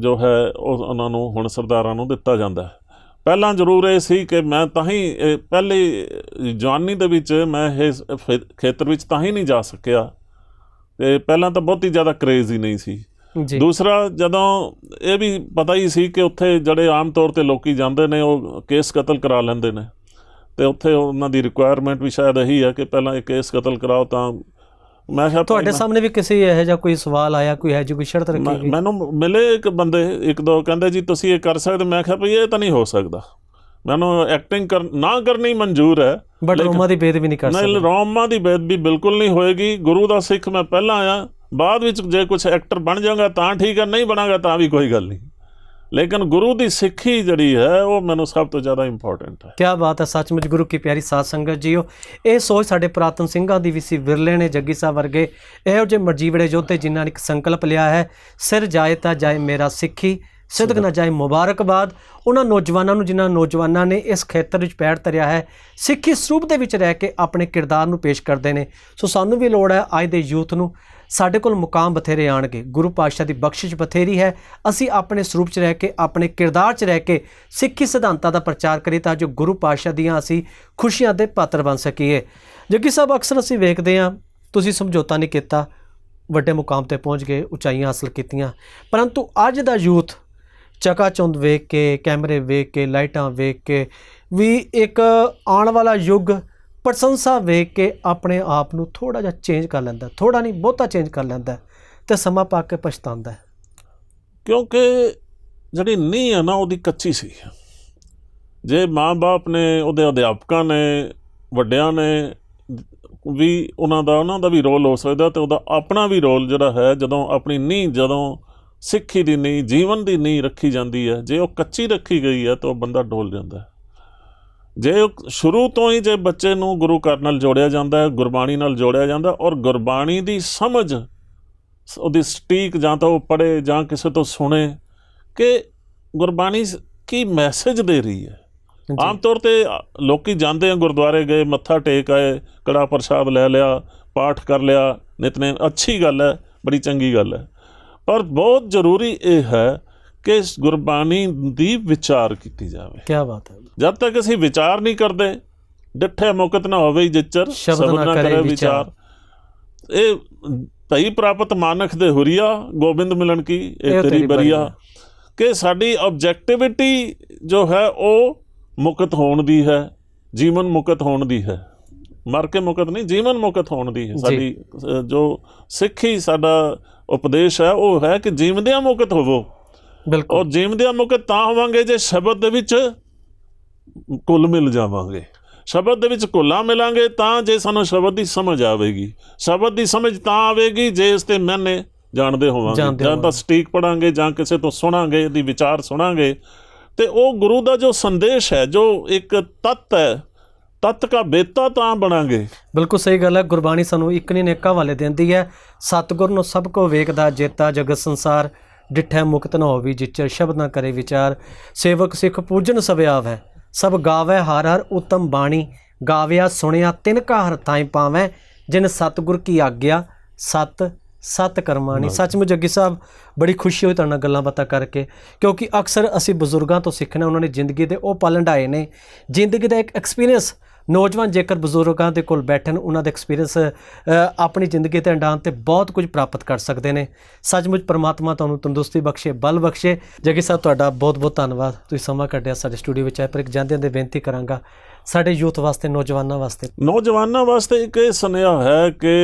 ਜੋ ਹੈ ਉਹ ਉਹਨਾਂ ਨੂੰ ਹੁਣ ਸਰਦਾਰਾਂ ਨੂੰ ਦਿੱਤਾ ਜਾਂਦਾ ਹੈ। ਪਹਿਲਾਂ ਜ਼ਰੂਰ ਇਹ ਸੀ ਕਿ ਮੈਂ ਤਾਂ ਹੀ ਪਹਿਲੇ ਜਵਾਨੀ ਦੇ ਵਿੱਚ ਮੈਂ ਇਸ ਖੇਤਰ ਵਿੱਚ ਤਾਂ ਹੀ ਨਹੀਂ ਜਾ ਸਕਿਆ। ਤੇ ਪਹਿਲਾਂ ਤਾਂ ਬਹੁਤੀ ਜ਼ਿਆਦਾ ਕਰੇਜ਼ ਹੀ ਨਹੀਂ ਸੀ। ਜੀ। ਦੂਸਰਾ ਜਦੋਂ ਇਹ ਵੀ ਪਤਾ ਹੀ ਸੀ ਕਿ ਉੱਥੇ ਜਿਹੜੇ ਆਮ ਤੌਰ ਤੇ ਲੋਕੀ ਜਾਂਦੇ ਨੇ ਉਹ ਕੇਸ ਕਤਲ ਕਰਾ ਲੈਂਦੇ ਨੇ। ਤੇ ਉੱਥੇ ਉਹਨਾਂ ਦੀ ਰਿਕੁਆਇਰਮੈਂਟ ਵੀ ਸ਼ਾਇਦ ਇਹੀ ਹੈ ਕਿ ਪਹਿਲਾਂ ਇਹ ਕੇਸ ਕਤਲ ਕਰਾਓ ਤਾਂ ਮੈਂ ਕਿਹਾ ਤੁਹਾਡੇ ਸਾਹਮਣੇ ਵੀ ਕਿਸੇ ਇਹੋ ਜਿਹਾ ਕੋਈ ਸਵਾਲ ਆਇਆ ਕੋਈ ਇਹੋ ਜਿਹੀ ਕੋਈ ਸ਼ਰਤ ਰੱਖੀ ਗਈ? ਮੈਨੂੰ ਮਿਲੇ ਇੱਕ ਬੰਦੇ ਇੱਕ ਦੋ ਕਹਿੰਦੇ ਜੀ ਤੁਸੀਂ ਇਹ ਕਰ ਸਕਦੇ ਮੈਂ ਕਿਹਾ ਭਈ ਇਹ ਤਾਂ ਨਹੀਂ ਹੋ ਸਕਦਾ। ਮੈਨੂੰ ਐਕਟਿੰਗ ਕਰ ਨਾ ਕਰਨੀ ਮਨਜ਼ੂਰ ਹੈ ਬਟ ਰੋਮਾ ਦੀ ਬੇਦ ਵੀ ਨਹੀਂ ਕਰ ਨਹੀਂ ਸਕਦੇ। ਰੋਮਾ ਦੀ ਬੇਦਬੀ ਬਿਲਕੁਲ ਨਹੀਂ ਹੋਏਗੀ। ਗੁਰੂ ਦਾ ਸਿੱਖ ਮੈਂ ਪਹਿਲਾਂ ਆਇਆ। ਬਾਅਦ ਵਿੱਚ ਜੇ ਕੁਝ ਐਕਟਰ ਬਣ ਜਾਵਾਂਗਾ ਤਾਂ ਠੀਕ ਹੈ ਨਹੀਂ ਬਣਾਗਾ ਤਾਂ ਵੀ ਕੋਈ ਗੱਲ ਨਹੀਂ। ਲੇਕਿਨ ਗੁਰੂ ਦੀ ਸਿੱਖੀ ਜਿਹੜੀ ਹੈ, ਉਹ ਮੈਨੂੰ ਸਭ ਤੋਂ ਜ਼ਿਆਦਾ ਇੰਪੋਰਟੈਂਟ ਹੈ। ਕਿਆ ਬਾਤ ਹੈ, ਸੱਚਮੁੱਚ ਗੁਰੂ ਕੀ ਪਿਆਰੀ ਸਾਧ ਸੰਗਤ ਜੀਓ। ਇਹ ਸੋਚ ਸਾਡੇ ਪ੍ਰਾਤਨ ਸਿੰਘਾਂ ਦੀ ਵੀ ਸੀ, ਵਿਰਲੇ ਨੇ ਜੱਗੀ ਸਾਹਿਬ ਵਰਗੇ ਇਹੋ ਜਿਹੇ ਮਰਜੀਵੜੇ ਯੋਧੇ ਜਿਨ੍ਹਾਂ ਨੇ ਇੱਕ ਸੰਕਲਪ ਲਿਆ ਹੈ, ਸਿਰ ਜਾਏ ਤਾਂ ਜਾਏ ਮੇਰਾ ਸਿੱਖੀ ਸਿੱਧਕ ਨਾ ਜਾਏ ਮੁਬਾਰਕਬਾਦ। ਉਹਨਾਂ ਨੌਜਵਾਨਾਂ ਨੂੰ ਜਿਨ੍ਹਾਂ ਨੌਜਵਾਨਾਂ ਨੇ ਇਸ ਖੇਤਰ ਵਿੱਚ ਪੈਰ ਧਰਿਆ ਹੈ, ਸਿੱਖੀ ਸਰੂਪ ਦੇ ਵਿੱਚ ਰਹਿ ਕੇ ਆਪਣੇ ਕਿਰਦਾਰ ਨੂੰ ਪੇਸ਼ ਕਰਦੇ ਨੇ। ਸੋ ਸਾਨੂੰ ਵੀ ਲੋੜ ਹੈ ਅੱਜ ਦੇ ਯੂਥ ਨੂੰ ਸਾਡੇ ਕੋਲ ਮੁਕਾਮ ਬਥੇਰੇ ਆਣਗੇ। ਗੁਰੂ ਪਾਤਸ਼ਾਹ ਦੀ ਬਖਸ਼ਿਸ਼ ਬਥੇਰੀ ਹੈ। ਅਸੀਂ ਆਪਣੇ ਸਰੂਪ 'ਚ ਰਹਿ ਕੇ, ਆਪਣੇ ਕਿਰਦਾਰ 'ਚ ਰਹਿ ਕੇ ਸਿੱਖੀ ਸਿਧਾਂਤਾਂ ਦਾ ਪ੍ਰਚਾਰ ਕਰੀਏ ਤਾਂ ਜੋ ਗੁਰੂ ਪਾਤਸ਼ਾਹ ਦੀਆਂ ਅਸੀਂ ਖੁਸ਼ੀਆਂ ਦੇ ਪਾਤਰ ਬਣ ਸਕੀਏ। ਜੱਗੀ ਸਾਹਿਬ, ਅਕਸਰ ਅਸੀਂ ਵੇਖਦੇ ਹਾਂ, ਤੁਸੀਂ ਸਮਝੌਤਾ ਨਹੀਂ ਕੀਤਾ, ਵੱਡੇ ਮੁਕਾਮ ਤੇ ਪਹੁੰਚ ਗਏ, ਉਚਾਈਆਂ ਹਾਸਲ ਕੀਤੀਆਂ। ਪਰੰਤੂ ਅੱਜ ਦਾ ਯੂਥ ਚਕਾਚੌਂਦ ਵੇਖ ਕੇ, ਕੈਮਰੇ ਵੇਖ ਕੇ, ਲਾਈਟਾਂ ਵੇਖ ਕੇ ਵੀ ਇੱਕ ਆਉਣ ਵਾਲਾ ਯੁੱਗ ਪ੍ਰਸ਼ੰਸਾ ਵੇਖ ਕੇ ਆਪਣੇ ਆਪ ਨੂੰ ਥੋੜਾ ਜਿਹਾ ਚੇਂਜ ਕਰ ਲੈਂਦਾ ਥੋੜਾ ਨਹੀਂ, ਬਹੁਤਾ ਚੇਂਜ ਕਰ ਲੈਂਦਾ ਤੇ ਸਮਾਂ ਪਾ ਕੇ ਪਛਤਾਉਂਦਾ ਕਿਉਂਕਿ ਜਿਹੜੀ ਨੀਂਹ ਆ ਨਾ, ਉਹਦੀ ਕੱਚੀ ਸੀ। ਜੇ ਮਾਂ-ਬਾਪ ਨੇ, ਉਹਦੇ ਅਧਿਆਪਕਾਂ ਨੇ, ਵੱਡਿਆਂ ਨੇ ਵੀ ਉਹਨਾਂ ਦਾ ਉਹਨਾਂ ਦਾ ਵੀ ਰੋਲ ਹੋ ਸਕਦਾ ਤੇ ਉਹਦਾ ਆਪਣਾ ਵੀ ਰੋਲ ਜਿਹੜਾ ਹੈ, ਜਦੋਂ ਆਪਣੀ ਨੀਂਹ, ਜਦੋਂ ਸਿੱਖੀ ਦੀ ਨੀਂਹ, ਜੀਵਨ ਦੀ ਨੀਂਹ ਰੱਖੀ ਜਾਂਦੀ ਹੈ, ਜੇ ਉਹ ਕੱਚੀ ਰੱਖੀ ਗਈ ਹੈ ਤਾਂ ਉਹ ਬੰਦਾ ਡੋਲ ਜਾਂਦਾ ਹੈ। ਜੇ ਸ਼ੁਰੂ ਤੋਂ ਹੀ ਜੇ ਬੱਚੇ ਨੂੰ ਗੁਰੂ ਘਰ ਨਾਲ ਜੋੜਿਆ ਜਾਂਦਾ ਹੈ ਗੁਰਬਾਣੀ ਨਾਲ ਜੋੜਿਆ ਜਾਂਦਾ ਔਰ ਗੁਰਬਾਣੀ ਦੀ ਸਮਝ ਉਹਦੀ ਸਟੀਕ ਜਾਂ ਤਾਂ ਉਹ ਪੜ੍ਹੇ ਜਾਂ ਕਿਸੇ ਤੋਂ ਸੁਣੇ ਕਿ ਗੁਰਬਾਣੀ ਕੀ ਮੈਸੇਜ ਦੇ ਰਹੀ ਹੈ? ਆਮ ਤੌਰ ਤੇ ਲੋਕੀ ਜਾਂਦੇ ਆ ਗੁਰਦੁਆਰੇ ਗਏ ਮੱਥਾ ਟੇਕ ਆਏ ਕੜਾ ਪ੍ਰਸ਼ਾਦ ਲੈ ਲਿਆ ਪਾਠ ਕਰ ਲਿਆ ਨਿਤਨੇਮ ਅੱਛੀ ਗੱਲ ਹੈ ਬੜੀ ਚੰਗੀ ਗੱਲ ਹੈ। ਪਰ ਬਹੁਤ ਜ਼ਰੂਰੀ ਇਹ ਹੈ ਕਿ ਇਸ ਗੁਰਬਾਣੀ ਦੀ ਵਿਚਾਰ ਕੀਤੀ ਜਾਵੇ? ਕੀ ਬਾਤ ਹੈ। ਜਦ ਤੱਕ ਅਸੀਂ ਵਿਚਾਰ ਨਹੀਂ ਕਰਦੇ ਡਿੱਠੇ ਮੁਕਤ ਨਾ ਹੋਵੇ ਜਿੱਚਰ ਸ਼ਬਦ ਨਾ ਕਰੇ ਵਿਚਾਰ। ਇਹ ਤਈ ਪ੍ਰਾਪਤ ਮਾਨਖ ਦੇ ਹੁਰੀਆ ਗੋਬਿੰਦ ਮਿਲਣ ਕੀ ਇਹ ਤੇਰੀ ਬਰੀਆ। ਕਿ ਸਾਡੀ ਆਬਜੈਕਟਿਵਿਟੀ ਜੋ ਹੈ ਉਹ ਮੁਕਤ ਹੋਣ ਦੀ ਹੈ ਜੀਵਨ ਮੁਕਤ ਹੋਣ ਦੀ ਹੈ। ਮਰ ਕੇ ਮੁਕਤ ਨਹੀਂ ਜੀਵਨ ਮੁਕਤ ਹੋਣ ਦੀ ਹੈ। ਸਾਡੀ ਜੋ ਸਿੱਖੀ ਸਾਡਾ ਉਪਦੇਸ਼ ਹੈ ਉਹ ਹੈ ਕਿ ਜੀਵਦਿਆਂ ਮੁਕਤ ਹੋਵੋ। ਬਿਲਕੁਲ। ਔਰ ਜੀਵਦਿਆਂ ਮੁਕਤ ਤਾਂ ਹੋਵਾਂਗੇ ਜੇ ਸ਼ਬਦ ਦੇ ਵਿੱਚ ਕੁੱਲ ਮਿਲ ਜਾਵਾਂਗੇ। ਸ਼ਬਦ ਦੇ ਵਿੱਚ ਕੁੱਲਾਂ ਮਿਲਾਂਗੇ ਤਾਂ ਜੇ ਸਾਨੂੰ ਸ਼ਬਦ ਦੀ ਸਮਝ ਆਵੇਗੀ। ਸ਼ਬਦ ਦੀ ਸਮਝ ਤਾਂ ਆਵੇਗੀ ਜੇ ਇਸ ਤੇ ਮੈਨੇ ਜਾਣਦੇ ਹੋਵਾਂਗੇ। ਜਾਂ ਤਾਂ। ਸਟੀਕ ਪੜਾਂਗੇ ਜਾਂ ਕਿਸੇ ਤੋਂ ਸੁਣਾਂਗੇ ਇਹਦੀ ਵਿਚਾਰ ਸੁਣਾਂਗੇ। ਤੇ ਉਹ ਗੁਰੂ ਦਾ ਜੋ ਸੰਦੇਸ਼ ਹੈ ਜੋ ਇੱਕ ਤੱਤ ਹੈ ਤਤ ਕਾ ਬੇਤਾ ਤਾਂ ਬਣਾਂਗੇ। ਬਿਲਕੁਲ ਸਹੀ ਗੱਲ ਹੈ। ਗੁਰਬਾਣੀ ਸਾਨੂੰ ਇੱਕ ਨਹੀਂ ਨੇਕਾ ਵਾਲੇ ਦਿੰਦੀ ਹੈ। ਸਤਿਗੁਰ ਨੂੰ ਸਭ ਕੋ ਵੇਖਦਾ ਜੇਤਾ ਜਗਤ ਸੰਸਾਰ। ਡਿਠੈ ਮੁਕਤ ਨ ਹੋਵੀ ਜਿਚਰ ਸ਼ਬਦ ਨਾ ਕਰੇ ਵਿਚਾਰ। ਸੇਵਕ ਸਿੱਖ ਪੂਜਨ ਸਭ ਆਵੈ ਸਭ ਗਾਵੇ ਹਰ ਹਰ ਉਤਮ ਬਾਣੀ। ਗਾਵਿਆ ਸੁਣਿਆ ਤਿਨ ਕਾ ਹਰ ਥਾਈ ਪਾਵੈ ਜਿਨ ਸਤਿਗੁਰ ਕੀ ਆਗਿਆ ਸਤ ਸਤ ਕਰਮਾਣੀ ਸੱਚਮੁੱਚ ਜੱਗੀ ਸਾਹਿਬ ਬੜੀ ਖੁਸ਼ੀ ਹੋਈ ਤੁਹਾਡੇ ਨਾਲ ਗੱਲਾਂ ਬਾਤਾਂ ਕਰਕੇ ਕਿਉਂਕਿ ਅਕਸਰ ਅਸੀਂ ਬਜ਼ੁਰਗਾਂ ਤੋਂ ਸਿੱਖਣਾ ਉਹਨਾਂ ਨੇ ਜ਼ਿੰਦਗੀ ਦੇ ਉਹ ਪਲ ਹੰਢਾਏ ਨੇ। ਜ਼ਿੰਦਗੀ ਦਾ ਇੱਕ ਐਕਸਪੀਰੀਅੰਸ ਨੌਜਵਾਨ ਜੇਕਰ ਬਜ਼ੁਰਗਾਂ ਦੇ ਕੋਲ ਬੈਠਣ, ਉਹਨਾਂ ਦਾ ਐਕਸਪੀਰੀਅੰਸ ਆਪਣੀ ਜ਼ਿੰਦਗੀ ਤੇ ਹੰਡਾਉਣ ਤੇ ਬਹੁਤ ਕੁਝ ਪ੍ਰਾਪਤ ਕਰ ਸਕਦੇ ਨੇ। ਸੱਚਮੁੱਚ ਪਰਮਾਤਮਾ ਤੁਹਾਨੂੰ ਤੰਦਰੁਸਤੀ ਬਖਸ਼ੇ, ਬਲ ਬਖਸ਼ੇ। ਜਗੀ ਸਾਹਿਬ, ਤੁਹਾਡਾ ਬਹੁਤ ਬਹੁਤ ਧੰਨਵਾਦ। ਤੁਸੀਂ ਸਮਾਂ ਕੱਢਿਆ ਸਾਡੇ ਸਟੂਡੀਓ ਵਿੱਚ। ਆਏ ਪਰ ਇੱਕ ਜਾਂਦਿਆਂ ਦੇ ਬੇਨਤੀ ਕਰਾਂਗਾ, ਸਾਡੇ ਯੂਥ ਵਾਸਤੇ, ਨੌਜਵਾਨਾਂ ਵਾਸਤੇ। ਨੌਜਵਾਨਾਂ ਵਾਸਤੇ ਇੱਕ ਇਹ ਸੁਨੇਹਾ ਹੈ ਕਿ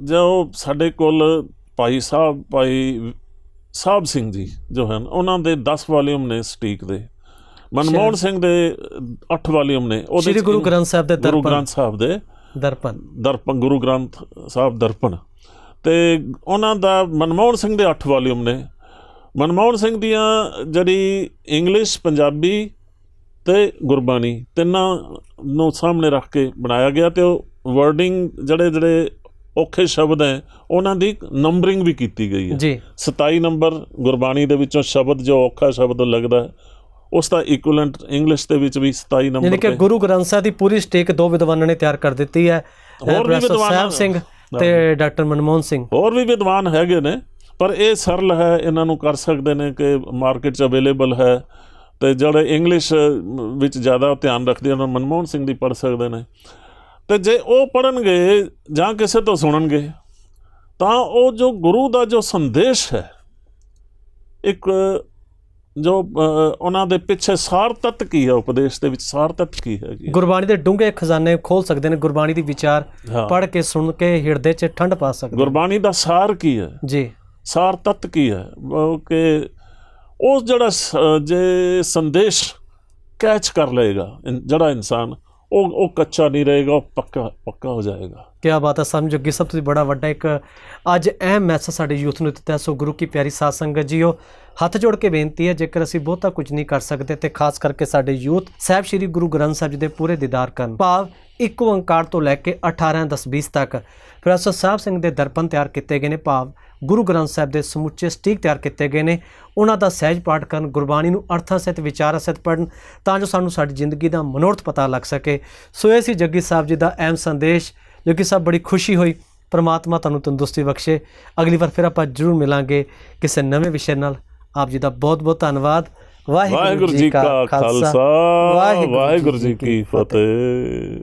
ਜੋ ਸਾਡੇ ਕੋਲ ਭਾਈ ਸਾਹਿਬ ਭਾਈ ਸਾਹਿਬ ਸਿੰਘ ਜੀ ਜੋ ਹਨ, ਉਹਨਾਂ ਦੇ 10 ਵਾਲੀਅਮ ਨੇ ਸਟੀਕ ਦੇ। ਮਨਮੋਹਨ ਸਿੰਘ ਦੇ 8 ਵਾਲੀਅਮ ਨੇ। ਉਹਦੇ ਸ੍ਰੀ ਗੁਰੂ ਗ੍ਰੰਥ ਸਾਹਿਬ ਦੇ ਗੁਰੂ ਦਰਪਣ। ਗ੍ਰੰਥ ਸਾਹਿਬ ਦੇ ਦਰਪਣ। ਦਰਪਣ ਗੁਰੂ ਗ੍ਰੰਥ ਸਾਹਿਬ ਦਰਪਣ। ਤੇ ਉਹਨਾਂ ਦਾ ਮਨਮੋਹਨ ਸਿੰਘ ਦੇ 8 ਵਾਲੀਅਮ ਨੇ। ਮਨਮੋਹਨ ਸਿੰਘ ਦੀਆਂ ਜਿਹੜੀ ਇੰਗਲਿਸ਼ ਪੰਜਾਬੀ ਤੇ ਗੁਰਬਾਣੀ ਤਿੰਨਾਂ ਨੂੰ ਸਾਹਮਣੇ ਰੱਖ ਕੇ ਬਣਾਇਆ ਗਿਆ ਤੇ ਉਹ ਵਰਡਿੰਗ ਜਿਹੜੇ ਜਿਹੜੇ ਔਖੇ ਸ਼ਬਦ ਹੈ ਉਹਨਾਂ ਦੀ ਨੰਬਰਿੰਗ ਵੀ ਕੀਤੀ ਗਈ ਹੈ। ਜੀ। 27 ਨੰਬਰ ਗੁਰਬਾਣੀ ਦੇ ਵਿੱਚੋਂ ਸ਼ਬਦ ਜੋ ਔਖਾ ਸ਼ਬਦ ਲੱਗਦਾ ਹੈ ਉਸ ਦਾ ਇਕੁਇਵਲੈਂਟ ਇੰਗਲਿਸ਼ ਦੇ ਵਿੱਚ ਵੀ 27 ਯਾਨੀ ਨੰਬਰ ਕਿ ਤੇ ਗੁਰੂ ਗ੍ਰੰਥ ਸਾਹਿਬ ਦੀ ਪੂਰੀ ਸਟੇਕ ਦੋ ਵਿਦਵਾਨਾਂ ਨੇ ਤਿਆਰ ਕਰ ਦਿੱਤੀ ਹੈ ਹੋਰ ਵੀ ਵਿਦਵਾਨਾਂ- ਸਾਹਿਬ ਸਿੰਘ ਤੇ ਡਾਕਟਰ ਮਨਮੋਹਨ ਸਿੰਘ। ਹੋਰ ਵੀ ਵਿਦਵਾਨ ਹੈਗੇ ਨੇ ਪਰ ਇਹ ਸਰਲ ਹੈ ਇਹਨਾਂ ਨੂੰ ਕਰ ਸਕਦੇ ਨੇ ਕਿ ਮਾਰਕੀਟ 'ਚ ਅਵੇਲੇਬਲ ਹੈ ਤੇ ਜਿਹੜੇ ਇੰਗਲਿਸ਼ ਵਿੱਚ ਜ਼ਿਆਦਾ ਧਿਆਨ ਰੱਖਦੇ ਹਨ ਉਹ ਮਨਮੋਹਨ ਸਿੰਘ ਦੀ ਪੜ੍ਹ ਸਕਦੇ ਨੇ। ਤੇ ਜੇ ਉਹ ਪੜ੍ਹਨਗੇ ਜਾਂ ਕਿਸੇ ਤੋਂ ਸੁਣਨਗੇ ਤਾਂ ਉਹ ਜੋ ਗੁਰੂ ਦਾ ਜੋ ਸੰਦੇਸ਼ ਹੈ ਇੱਕ ਜੋ ਉਹਨਾਂ ਦੇ ਪਿੱਛੇ ਸਾਰ ਤੱਤ ਕੀ ਹੈ ਉਪਦੇਸ਼ ਦੇ ਵਿੱਚ ਸਾਰ ਤੱਤ ਕੀ ਹੈ? ਗੁਰਬਾਣੀ ਦੇ ਡੂੰਘੇ ਖਜ਼ਾਨੇ ਖੋਲ ਸਕਦੇ ਨੇ ਗੁਰਬਾਣੀ ਦੀ ਵਿਚਾਰ ਪੜ੍ਹ ਕੇ ਸੁਣ ਕੇ ਹਿਰਦੇ 'ਚ ਠੰਡ ਪਾ ਸਕਦੇ ਗੁਰਬਾਣੀ ਦਾ ਸਾਰ ਕੀ ਹੈ? ਜੀ। ਸਾਰ ਤੱਤ ਕੀ ਹੈ? ਉਹ ਕਿ ਉਹ ਜਿਹੜਾ ਜੇ ਸੰਦੇਸ਼ ਕੈਚ ਕਰ ਲਏਗਾ ਜਿਹੜਾ ਇਨਸਾਨ ਉਹ ਉਹ ਕੱਚਾ ਨਹੀਂ ਰਹੇਗਾ ਉਹ ਪੱਕਾ ਪੱਕਾ ਹੋ ਜਾਏਗਾ। ਕੀ ਬਾਤ ਹੈ ਸਾਨੂੰ ਜੱਗੀ ਸਾਹਿਬ ਤੁਸੀਂ ਬੜਾ ਵੱਡਾ ਇੱਕ ਅੱਜ ਅਹਿਮ ਮੈਸੇਜ ਸਾਡੇ ਯੂਥ ਨੂੰ ਦਿੱਤਾ। ਸੋ ਗੁਰੂ ਕੀ ਪਿਆਰੀ ਸਾਧ ਸੰਗਤ ਜੀਓ ਹੱਥ ਜੋੜ ਕੇ ਬੇਨਤੀ ਹੈ, ਜੇਕਰ ਅਸੀਂ ਬਹੁਤਾ ਕੁਝ ਨਹੀਂ ਕਰ ਸਕਦੇ ਤੇ ਖਾਸ ਕਰਕੇ ਸਾਡੇ ਯੂਥ, ਸਾਹਿਬ ਸ੍ਰੀ ਗੁਰੂ ਗ੍ਰੰਥ ਸਾਹਿਬ ਜੀ ਦੇ ਪੂਰੇ ਦੀਦਾਰ ਕਰਨ। ਭਾਵ ਇੱਕ ਓੰਕਾਰ ਤੋਂ ਲੈ ਕੇ 18 10 20 ਤੱਕ। ਪ੍ਰੋਫੈਸਰ ਸਾਹਿਬ ਸਿੰਘ ਦੇ ਦਰਪਣ ਤਿਆਰ ਕੀਤੇ ਗਏ ਨੇ, ਭਾਵ ਗੁਰੂ ਗ੍ਰੰਥ ਸਾਹਿਬ ਦੇ ਸਮੁੱਚੇ ਸਟੀਕ ਤਿਆਰ ਕੀਤੇ ਗਏ ਨੇ। ਉਹਨਾਂ ਦਾ ਸਹਿਜ ਪਾਠ ਕਰਨ, ਗੁਰਬਾਣੀ ਨੂੰ ਅਰਥਾਂ ਸਹਿਤ, ਵਿਚਾਰਾਂ ਸਹਿਤ ਪੜਨ ਤਾਂ ਜੋ ਸਾਨੂੰ ਸਾਡੀ ਜ਼ਿੰਦਗੀ ਦਾ ਮਨੋਰਥ ਪਤਾ ਲੱਗ ਸਕੇ। ਸੋ ਇਹ ਸੀ ਜੱਗੀ ਸਾਹਿਬ ਜੀ ਦਾ ਅਹਿਮ ਸੰਦੇਸ਼। ਜੋ ਕਿ ਸਭ ਬੜੀ ਖੁਸ਼ੀ ਹੋਈ। ਪਰਮਾਤਮਾ ਤੁਹਾਨੂੰ ਤੰਦਰੁਸਤੀ ਬਖਸ਼ੇ। ਅਗਲੀ ਵਾਰ ਫਿਰ ਆਪਾਂ ਜ਼ਰੂਰ ਮਿਲਾਂਗੇ ਕਿਸੇ ਨਵੇਂ ਵਿਸ਼ੇ ਨਾਲ। ਆਪ ਜੀ ਦਾ ਬਹੁਤ ਬਹੁਤ ਧੰਨਵਾਦ। ਵਾਹਿਗੁਰੂ ਜੀ ਕਾ ਖਾਲਸਾ। ਵਾਹਿਗੁਰੂ ਜੀ ਕੀ ਫਤਿਹ।